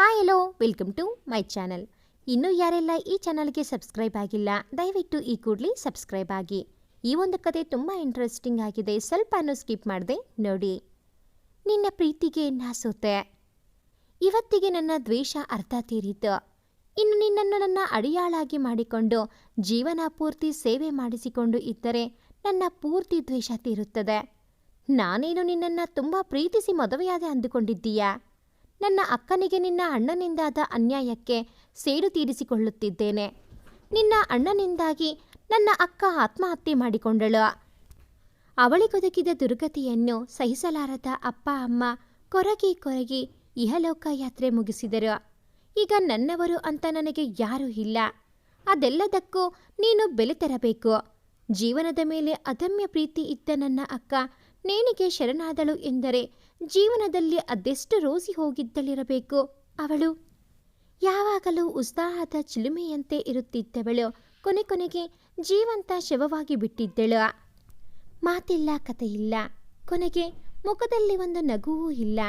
Hi hello welcome to my channel ಇನ್ನೂ ಯಾರೆಲ್ಲ ಈ ಚಾನಲ್ಗೆ ಸಬ್ಸ್ಕ್ರೈಬ್ ಆಗಿಲ್ಲ, ದಯವಿಟ್ಟು ಈ ಕೂಡಲೇ ಸಬ್ಸ್ಕ್ರೈಬ್ ಆಗಿ. ಈ ಒಂದು ಕತೆ ತುಂಬ ಇಂಟ್ರೆಸ್ಟಿಂಗ್ ಆಗಿದೆ. ಸ್ವಲ್ಪನೂ ಸ್ಕಿಪ್ ಮಾಡಿದೆ ನೋಡಿ. ನಿನ್ನ ಪ್ರೀತಿಗೆ ನಾಸೋತೆ. ಇವತ್ತಿಗೆ ನನ್ನ ದ್ವೇಷ ಅರ್ಥ ತೀರಿತು. ಇನ್ನು ನಿನ್ನನ್ನು ನನ್ನ ಅಡಿಯಾಳಾಗಿ ಮಾಡಿಕೊಂಡು, ಜೀವನ ಪೂರ್ತಿ ಸೇವೆ ಮಾಡಿಸಿಕೊಂಡು ಇದ್ದರೆ ನನ್ನ ಪೂರ್ತಿ ದ್ವೇಷ ತೀರುತ್ತದೆ. ನಾನೇನು ನಿನ್ನನ್ನು ತುಂಬ ಪ್ರೀತಿಸಿ ಮದುವೆಯಾದೆ ಅಂದುಕೊಂಡಿದ್ದೀಯಾ? ನನ್ನ ಅಕ್ಕನಿಗೆ ನಿನ್ನ ಅಣ್ಣನಿಂದಾದ ಅನ್ಯಾಯಕ್ಕೆ ಸೇಡು ತೀರಿಸಿಕೊಳ್ಳುತ್ತಿದ್ದೇನೆ. ನಿನ್ನ ಅಣ್ಣನಿಂದಾಗಿ ನನ್ನ ಅಕ್ಕ ಆತ್ಮಹತ್ಯೆ ಮಾಡಿಕೊಂಡಳು. ಅವಳಿಗೊದಗಿದ ದುರ್ಗತಿಯನ್ನು ಸಹಿಸಲಾರದ ಅಪ್ಪ, ಅಮ್ಮ ಕೊರಗಿ ಕೊರಗಿ ಇಹಲೋಕ ಯಾತ್ರೆ ಮುಗಿಸಿದರು. ಈಗ ನನ್ನವರು ಅಂತ ನನಗೆ ಯಾರೂ ಇಲ್ಲ. ಅದೆಲ್ಲದಕ್ಕೂ ನೀನು ಬೆಲೆ ತರಬೇಕು. ಜೀವನದ ಮೇಲೆ ಅದಮ್ಯ ಪ್ರೀತಿ ಇದ್ದ ನನ್ನ ಅಕ್ಕ ನೇಣಿಗೆ ಶರಣಾದಳು ಎಂದರೆ ಜೀವನದಲ್ಲಿ ಅದೆಷ್ಟು ರೋಸಿ ಹೋಗಿದ್ದಳಿರಬೇಕು. ಅವಳು, ಯಾವಾಗಲೂ ಉತ್ಸಾಹದ ಚಿಲುಮೆಯಂತೆ ಇರುತ್ತಿದ್ದವಳು, ಕೊನೆ ಕೊನೆಗೆ ಜೀವಂತ ಶವವಾಗಿ ಬಿಟ್ಟಿದ್ದಳು. ಮಾತಿಲ್ಲ, ಕಥೆಯಿಲ್ಲ. ಕೊನೆಗೆ ಮುಖದಲ್ಲಿ ಒಂದು ನಗುವೂ ಇಲ್ಲ.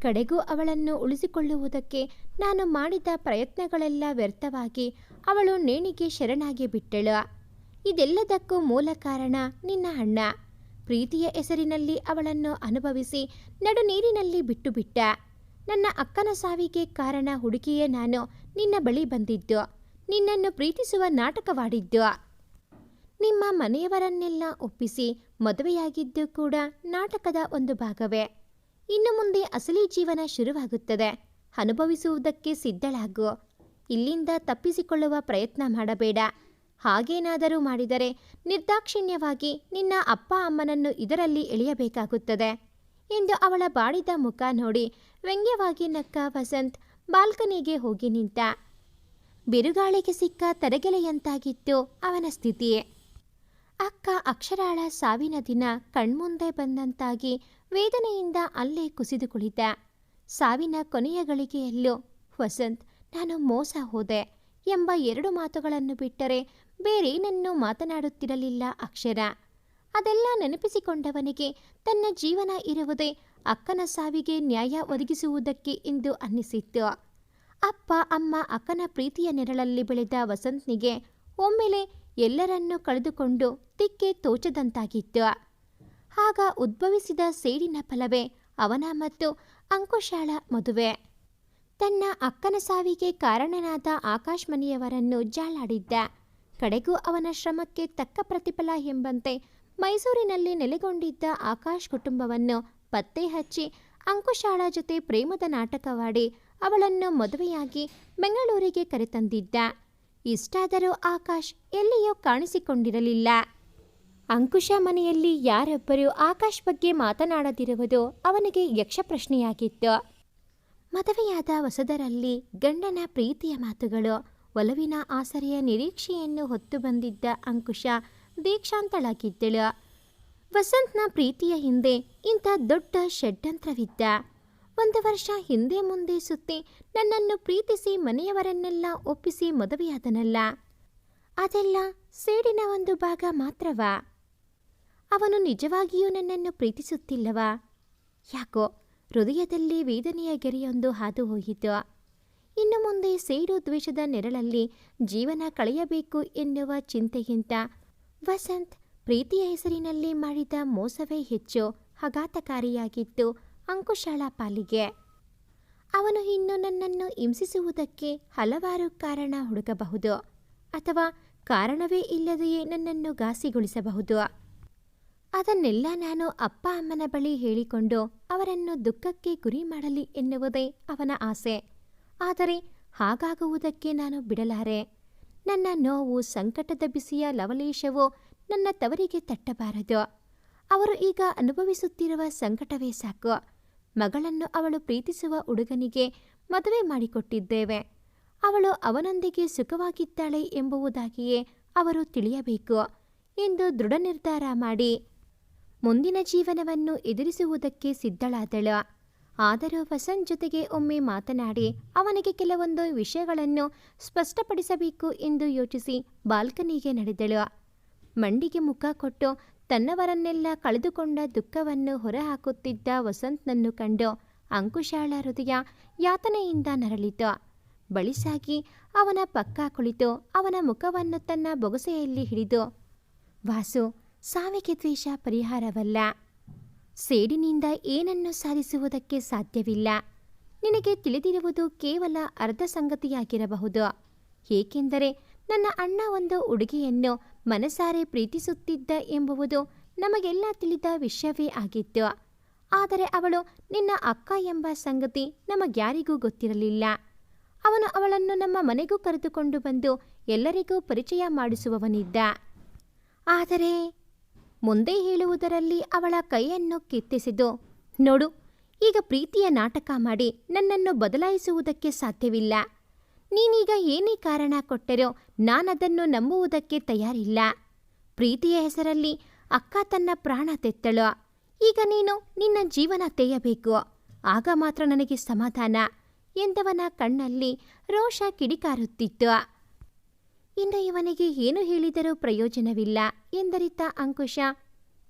ಕಡೆಗೂ ಅವಳನ್ನು ಉಳಿಸಿಕೊಳ್ಳುವುದಕ್ಕೆ ನಾನು ಮಾಡಿದ ಪ್ರಯತ್ನಗಳೆಲ್ಲ ವ್ಯರ್ಥವಾಗಿ ಅವಳು ನೇಣಿಗೆ ಶರಣಾಗಿ ಬಿಟ್ಟಳು. ಇದೆಲ್ಲದಕ್ಕೂ ಮೂಲ ಕಾರಣ ನಿನ್ನ ಅಣ್ಣ. ಪ್ರೀತಿಯ ಹೆಸರಿನಲ್ಲಿ ಅವಳನ್ನು ಅನುಭವಿಸಿ ನಡುನೀರಿನಲ್ಲಿ ಬಿಟ್ಟು ಬಿಟ್ಟ. ನನ್ನ ಅಕ್ಕನ ಸಾವಿಗೆ ಕಾರಣ ಹುಡುಕಿಯೇ ನಾನು, ನಿನ್ನ ಬಳಿ ಬಂದಿದ್ದು. ನಿನ್ನನ್ನು ಪ್ರೀತಿಸುವ ನಾಟಕವಾಡಿದ್ದು. ನಿಮ್ಮ ಮನೆಯವರನ್ನೆಲ್ಲ ಒಪ್ಪಿಸಿ ಮದುವೆಯಾಗಿದ್ದು ಕೂಡ ನಾಟಕದ ಒಂದು ಭಾಗವೇ. ಇನ್ನು ಮುಂದೆ ಅಸಲಿ ಜೀವನ ಶುರುವಾಗುತ್ತದೆ. ಅನುಭವಿಸುವುದಕ್ಕೆ ಸಿದ್ಧಳಾಗು. ಇಲ್ಲಿಂದ ತಪ್ಪಿಸಿಕೊಳ್ಳುವ ಪ್ರಯತ್ನ ಮಾಡಬೇಡ. ಹಾಗೇನಾದರೂ ಮಾಡಿದರೆ ನಿರ್ದಾಕ್ಷಿಣ್ಯವಾಗಿ ನಿನ್ನ ಅಪ್ಪ ಅಮ್ಮನನ್ನು ಇದರಲ್ಲಿ ಎಳೆಯಬೇಕಾಗುತ್ತದೆ ಎಂದು ಅವಳ ಬಾಡಿದ ಮುಖ ನೋಡಿ ವ್ಯಂಗ್ಯವಾಗಿ ನಕ್ಕ ವಸಂತ್ ಬಾಲ್ಕನಿಗೆ ಹೋಗಿ ನಿಂತ. ಬಿರುಗಾಳಿಗೆ ಸಿಕ್ಕ ತರಗೆಲೆಯಂತಾಗಿತ್ತು ಅವನ ಸ್ಥಿತಿ ಅಕ್ಕ ಅಕ್ಷರಾಳ ಸಾವಿನ ದಿನ ಕಣ್ಮುಂದೆ ಬಂದಂತಾಗಿ ವೇದನೆಯಿಂದ ಅಲ್ಲೇ ಕುಸಿದು ಕುಳಿತ. ಸಾವಿನ ಕೊನೆಯ ಗಳಿಗೆಯಲ್ಲೂ, ವಸಂತ್, ನಾನು ಮೋಸ ಹೋದೆ ಎಂಬ ಎರಡು ಮಾತುಗಳನ್ನು ಬಿಟ್ಟರೆ ಬೇರೇನನ್ನೂ ಮಾತನಾಡುತ್ತಿರಲಿಲ್ಲ ಅಕ್ಷರ. ಅದೆಲ್ಲ ನೆನಪಿಸಿಕೊಂಡವನಿಗೆ ತನ್ನ ಜೀವನ ಇರುವುದೇ ಅಕ್ಕನ ಸಾವಿಗೆ ನ್ಯಾಯ ಒದಗಿಸುವುದಕ್ಕೆ ಎಂದು ಅನ್ನಿಸಿತ್ತು. ಅಪ್ಪ, ಅಮ್ಮ ಅಕ್ಕನ ಪ್ರೀತಿಯ ನೆರಳಲ್ಲಿ ಬೆಳೆದ ವಸಂತ್ನಿಗೆ ಒಮ್ಮೆಲೆ ಎಲ್ಲರನ್ನೂ ಕಳೆದುಕೊಂಡು ತಿಕ್ಕೆ ತೋಚದಂತಾಗಿತ್ತು. ಆಗ ಉದ್ಭವಿಸಿದ ಸೇಡಿನ ಫಲವೇ ಅವನ ಮತ್ತು ಅಂಕುಶಾಳ ಮದುವೆ. ತನ್ನ ಅಕ್ಕನ ಸಾವಿಗೆ ಕಾರಣನಾದ ಆಕಾಶ್ ಮನೆಯವರನ್ನು ಜಾಲಾಡಿದ್ದ ಕಡೆಗೂ ಅವನ ಶ್ರಮಕ್ಕೆ ತಕ್ಕ ಪ್ರತಿಫಲ ಎಂಬಂತೆ ಮೈಸೂರಿನಲ್ಲಿ ನೆಲೆಗೊಂಡಿದ್ದ ಆಕಾಶ್ ಕುಟುಂಬವನ್ನು ಪತ್ತೆ ಹಚ್ಚಿ ಅಂಕುಶಾಳ ಜೊತೆ ಪ್ರೇಮದ ನಾಟಕವಾಡಿ ಅವಳನ್ನು ಮದುವೆಯಾಗಿ ಬೆಂಗಳೂರಿಗೆ ಕರೆತಂದಿದ್ದ. ಇಷ್ಟಾದರೂ ಆಕಾಶ್ ಎಲ್ಲಿಯೂ ಕಾಣಿಸಿಕೊಂಡಿರಲಿಲ್ಲ. ಅಂಕುಶ ಮನೆಯಲ್ಲಿ ಯಾರೊಬ್ಬರೂ ಆಕಾಶ್ ಬಗ್ಗೆ ಮಾತನಾಡದಿರುವುದು ಅವನಿಗೆ ಯಕ್ಷಪ್ರಶ್ನೆಯಾಗಿತ್ತು. ಮದುವೆಯಾದ ಹೊಸದರಲ್ಲಿ ಗಂಡನ ಪ್ರೀತಿಯ ಮಾತುಗಳು. ಒಲವಿನ ಆಸರೆಯ ನಿರೀಕ್ಷೆಯನ್ನು ಹೊತ್ತು ಬಂದಿದ್ದ ಅಂಕುಶ ದೀಕ್ಷಾಂತಳಾಗಿದ್ದಳು. ವಸಂತ್ನ ಪ್ರೀತಿಯ ಹಿಂದೆ ಇಂಥ ದೊಡ್ಡ ಷಡ್ಯಂತ್ರವಿದ್ದ. ಒಂದು ವರ್ಷ ಹಿಂದೆ ಮುಂದೆ ಸುತ್ತಿ ನನ್ನನ್ನು ಪ್ರೀತಿಸಿ ಮನೆಯವರನ್ನೆಲ್ಲ ಒಪ್ಪಿಸಿ ಮದುವೆಯಾದನಲ್ಲ. ಅದೆಲ್ಲ ಸೇಡಿನ ಒಂದು ಭಾಗ ಮಾತ್ರವ? ಅವನು ನಿಜವಾಗಿಯೂ ನನ್ನನ್ನು ಪ್ರೀತಿಸುತ್ತಿಲ್ಲವಾ? ಯಾಕೋ ಹೃದಯದಲ್ಲಿ ವೇದನೆಯ ಗೆರೆಯೊಂದು ಹಾದು ಹೋಯಿತು. ಇನ್ನು ಮುಂದೆ ಸೇಡು ದ್ವೇಷದ ನೆರಳಲ್ಲಿ ಜೀವನ ಕಳೆಯಬೇಕು ಎನ್ನುವ ಚಿಂತೆಗಿಂತ ವಸಂತ್ ಪ್ರೀತಿಯ ಹೆಸರಿನಲ್ಲಿ ಮಾಡಿದ ಮೋಸವೇ ಹೆಚ್ಚು ಆಘಾತಕಾರಿಯಾಗಿತ್ತು ಅಂಕುಶಾಳ ಪಾಲಿಗೆ. ಅವನು ಇನ್ನು ನನ್ನನ್ನು ಹಿಂಸಿಸುವುದಕ್ಕೆ ಹಲವಾರು ಕಾರಣ ಹುಡುಕಬಹುದು ಅಥವಾ ಕಾರಣವೇ ಇಲ್ಲದೆಯೇ ನನ್ನನ್ನು ಘಾಸಿಗೊಳಿಸಬಹುದು. ಅದನ್ನೆಲ್ಲ ನಾನು ಅಪ್ಪ ಅಮ್ಮನ ಬಳಿ ಹೇಳಿಕೊಂಡು ಅವರನ್ನು ದುಃಖಕ್ಕೆ ಗುರಿ ಮಾಡಲಿ ಎನ್ನುವುದೇ ಅವನ ಆಸೆ. ಆದರೆ ಹಾಗಾಗುವುದಕ್ಕೆ ನಾನು ಬಿಡಲಾರೆ. ನನ್ನ ನೋವು ಸಂಕಟದ ಬಿಸಿಯ ಲವಲೇಶವು ನನ್ನ ತವರಿಗೆ ತಟ್ಟಬಾರದು. ಅವರು ಈಗ ಅನುಭವಿಸುತ್ತಿರುವ ಸಂಕಟವೇ ಸಾಕು. ಮಗಳನ್ನು ಅವಳು ಪ್ರೀತಿಸುವ ಹುಡುಗನಿಗೆ ಮದುವೆ ಮಾಡಿಕೊಟ್ಟಿದ್ದೇವೆ. ಅವಳು ಅವನೊಂದಿಗೆ ಸುಖವಾಗಿದ್ದಾಳೆ ಎಂಬುವುದಾಗಿಯೇ ಅವರು ತಿಳಿಯಬೇಕು ಎಂದು ದೃಢ ನಿರ್ಧಾರ ಮಾಡಿ ಮುಂದಿನ ಜೀವನವನ್ನು ಎದುರಿಸುವುದಕ್ಕೆ ಸಿದ್ಧಳಾದಳು. ಆದರೂ ವಸಂತ್ ಜೊತೆಗೆ ಒಮ್ಮೆ ಮಾತನಾಡಿ ಅವನಿಗೆ ಕೆಲವೊಂದು ವಿಷಯಗಳನ್ನು ಸ್ಪಷ್ಟಪಡಿಸಬೇಕು ಎಂದು ಯೋಚಿಸಿ ಬಾಲ್ಕನಿಗೆ ನಡೆದಳು. ಮಂಡಿಗೆ ಮುಖ ಕೊಟ್ಟು ತನ್ನವರನ್ನೆಲ್ಲ ಕಳೆದುಕೊಂಡ ದುಃಖವನ್ನು ಹೊರಹಾಕುತ್ತಿದ್ದ ವಸಂತ್ನನ್ನು ಕಂಡು ಅಂಕುಶಾಳ ಹೃದಯ ಯಾತನೆಯಿಂದ ನರಳಿತು. ಬಳಿಸಾಗಿ ಅವನ ಪಕ್ಕ ಕುಳಿತು ಅವನ ಮುಖವನ್ನು ತನ್ನ ಬೊಗಸೆಯಲ್ಲಿ ಹಿಡಿದು, ವಾಸು, ಸಾವಿಗೆ ದ್ವೇಷ ಪರಿಹಾರವಲ್ಲ. ಸೇಡಿನಿಂದ ಏನನ್ನು ಸಾಧಿಸುವುದಕ್ಕೆ ಸಾಧ್ಯವಿಲ್ಲ. ನಿನಗೆ ತಿಳಿದಿರುವುದು ಕೇವಲ ಅರ್ಧ ಸಂಗತಿಯಾಗಿರಬಹುದು. ಏಕೆಂದರೆ ನನ್ನ ಅಣ್ಣ ಒಂದು ಉಡುಗೆಯನ್ನು ಮನಸಾರೆ ಪ್ರೀತಿಸುತ್ತಿದ್ದ ಎಂಬುವುದು ನಮಗೆಲ್ಲ ತಿಳಿದ ವಿಷಯವೇ ಆಗಿತ್ತು. ಆದರೆ ಅವಳು ನಿನ್ನ ಅಕ್ಕ ಎಂಬ ಸಂಗತಿ ನಮಗ್ಯಾರಿಗೂ ಗೊತ್ತಿರಲಿಲ್ಲ. ಅವನು ಅವಳನ್ನು ನಮ್ಮ ಮನೆಗೂ ಕರೆದುಕೊಂಡು ಬಂದು ಎಲ್ಲರಿಗೂ ಪರಿಚಯ ಮಾಡಿಸುವವನಿದ್ದ. ಆದರೆ ಮುಂದೆ ಹೇಳುವುದರಲ್ಲಿ ಅವಳ ಕೈಯನ್ನು ಕಿತ್ತಿಸಿದು ನೋಡು, ಈಗ ಪ್ರೀತಿಯ ನಾಟಕ ಮಾಡಿ ನನ್ನನ್ನು ಬದಲಾಯಿಸುವುದಕ್ಕೆ ಸಾಧ್ಯವಿಲ್ಲ. ನೀನೀಗ ಏನೇ ಕಾರಣ ಕೊಟ್ಟರೋ ನಾನದನ್ನು ನಂಬುವುದಕ್ಕೆ ತಯಾರಿಲ್ಲ. ಪ್ರೀತಿಯ ಹೆಸರಲ್ಲಿ ಅಕ್ಕ ತನ್ನ ಪ್ರಾಣ ತೆತ್ತಳು. ಈಗ ನೀನು ನಿನ್ನ ಜೀವನ ತೆಯ್ಯಬೇಕು. ಆಗ ಮಾತ್ರ ನನಗೆ ಸಮಾಧಾನ ಎಂದವನ ಕಣ್ಣಲ್ಲಿ ರೋಷ ಕಿಡಿಕಾರುತ್ತಿತ್ತು. ಇನ್ನು ಇವನಿಗೆ ಏನು ಹೇಳಿದರೂ ಪ್ರಯೋಜನವಿಲ್ಲ ಎಂದರಿತ ಅಂಕುಶ.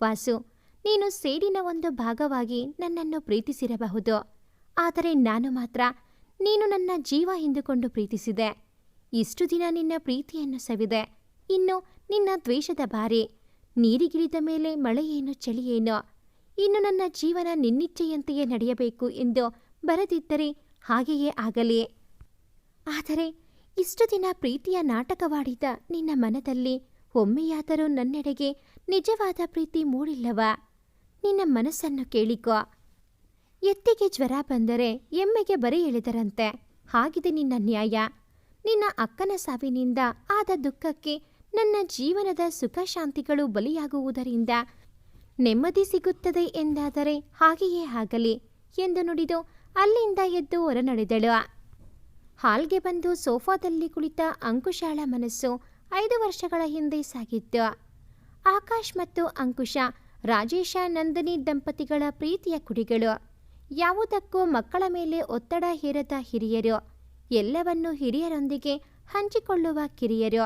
ವಾಸು, ನೀನು ಸೇಡಿನ ಒಂದು ಭಾಗವಾಗಿ ನನ್ನನ್ನು ಪ್ರೀತಿಸಿರಬಹುದು. ಆದರೆ ನಾನು ಮಾತ್ರ ನೀನು ನನ್ನ ಜೀವ ಎಂದುಕೊಂಡು ಪ್ರೀತಿಸಿದೆ. ಇಷ್ಟು ದಿನ ನಿನ್ನ ಪ್ರೀತಿಯನ್ನು ಸವಿದೆ. ಇನ್ನು ನಿನ್ನ ದ್ವೇಷದ ಬಾರಿ ನೀರಿಗಿಳಿದ ಮೇಲೆ ಮಳೆಯೇನು ಚಳಿಯೇನೋ. ಇನ್ನು ನನ್ನ ಜೀವನ ನಿನ್ನಿಚ್ಛೆಯಂತೆಯೇ ನಡೆಯಬೇಕು ಎಂದು ಬರದಿದ್ದರೆ ಹಾಗೆಯೇ ಆಗಲಿ. ಆದರೆ ಇಷ್ಟು ದಿನ ಪ್ರೀತಿಯ ನಾಟಕವಾಡಿದ ನಿನ್ನ ಮನದಲ್ಲಿ ಒಮ್ಮೆಯಾದರೂ ನನ್ನೆಡೆಗೆ ನಿಜವಾದ ಪ್ರೀತಿ ಮೂಡಿಲ್ಲವಾ? ನಿನ್ನ ಮನಸ್ಸನ್ನು ಕೇಳಿಕೋ. ಎತ್ತಿಗೆ ಜ್ವರ ಬಂದರೆ ಎಮ್ಮೆಗೆ ಬರಿ ಎಳೆದರಂತೆ. ಹಾಗಿದೆ ನಿನ್ನ ನ್ಯಾಯ. ನಿನ್ನ ಅಕ್ಕನ ಸಾವಿನಿಂದ ಆದ ದುಃಖಕ್ಕೆ ನನ್ನ ಜೀವನದ ಸುಖ ಶಾಂತಿಗಳು ಬಲಿಯಾಗುವುದರಿಂದ ನೆಮ್ಮದಿ ಸಿಗುತ್ತದೆ ಎಂದಾದರೆ ಹಾಗೆಯೇ ಆಗಲಿ ಎಂದು ನುಡಿದು ಅಲ್ಲಿಂದ ಎದ್ದು ಹೊರನಡೆದಳು. ಹಾಲ್ಗೆ ಬಂದು ಸೋಫಾದಲ್ಲಿ ಕುಳಿತ ಅಂಕುಶಾಳ ಮನಸ್ಸು ಐದು ವರ್ಷಗಳ ಹಿಂದೆ ಸಾಗಿತ್ತು ಆಕಾಶ್ ಮತ್ತು ಅಂಕುಶ ರಾಜೇಶ ನಂದಿನಿ ದಂಪತಿಗಳ ಪ್ರೀತಿಯ ಕುಡಿಗಳು ಯಾವುದಕ್ಕೂ ಮಕ್ಕಳ ಮೇಲೆ ಒತ್ತಡ ಹೇರದ ಹಿರಿಯರು. ಎಲ್ಲವನ್ನೂ ಹಿರಿಯರೊಂದಿಗೆ ಹಂಚಿಕೊಳ್ಳುವ ಕಿರಿಯರು.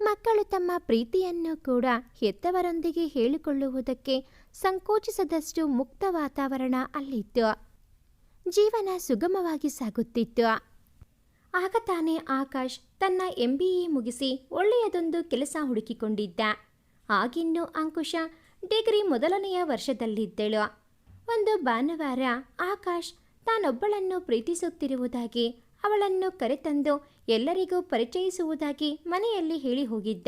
ಮಕ್ಕಳು ತಮ್ಮ ಪ್ರೀತಿಯನ್ನು ಕೂಡ ಹೆತ್ತವರೊಂದಿಗೆ ಹೇಳಿಕೊಳ್ಳುವುದಕ್ಕೆ ಸಂಕೋಚಿಸದಷ್ಟು ಮುಕ್ತ ವಾತಾವರಣ ಅಲ್ಲಿತ್ತು. ಜೀವನ ಸುಗಮವಾಗಿ ಸಾಗುತ್ತಿತ್ತು. ಆಗ ತಾನೇ ಆಕಾಶ್ ತನ್ನ ಎಂ ಎ ಮುಗಿಸಿ ಒಳ್ಳೆಯದೊಂದು ಕೆಲಸ ಹುಡುಕಿಕೊಂಡಿದ್ದ. ಆಗಿನ್ನು ಅಂಕುಶ ಡಿಗ್ರಿ ಮೊದಲನೆಯ ವರ್ಷದಲ್ಲಿದ್ದಳು. ಒಂದು ಭಾನುವಾರ ಆಕಾಶ್ ತಾನೊಬ್ಬಳನ್ನು ಪ್ರೀತಿಸುತ್ತಿರುವುದಾಗಿ, ಅವಳನ್ನು ಕರೆತಂದು ಎಲ್ಲರಿಗೂ ಪರಿಚಯಿಸುವುದಾಗಿ ಮನೆಯಲ್ಲಿ ಹೇಳಿ ಹೋಗಿದ್ದ.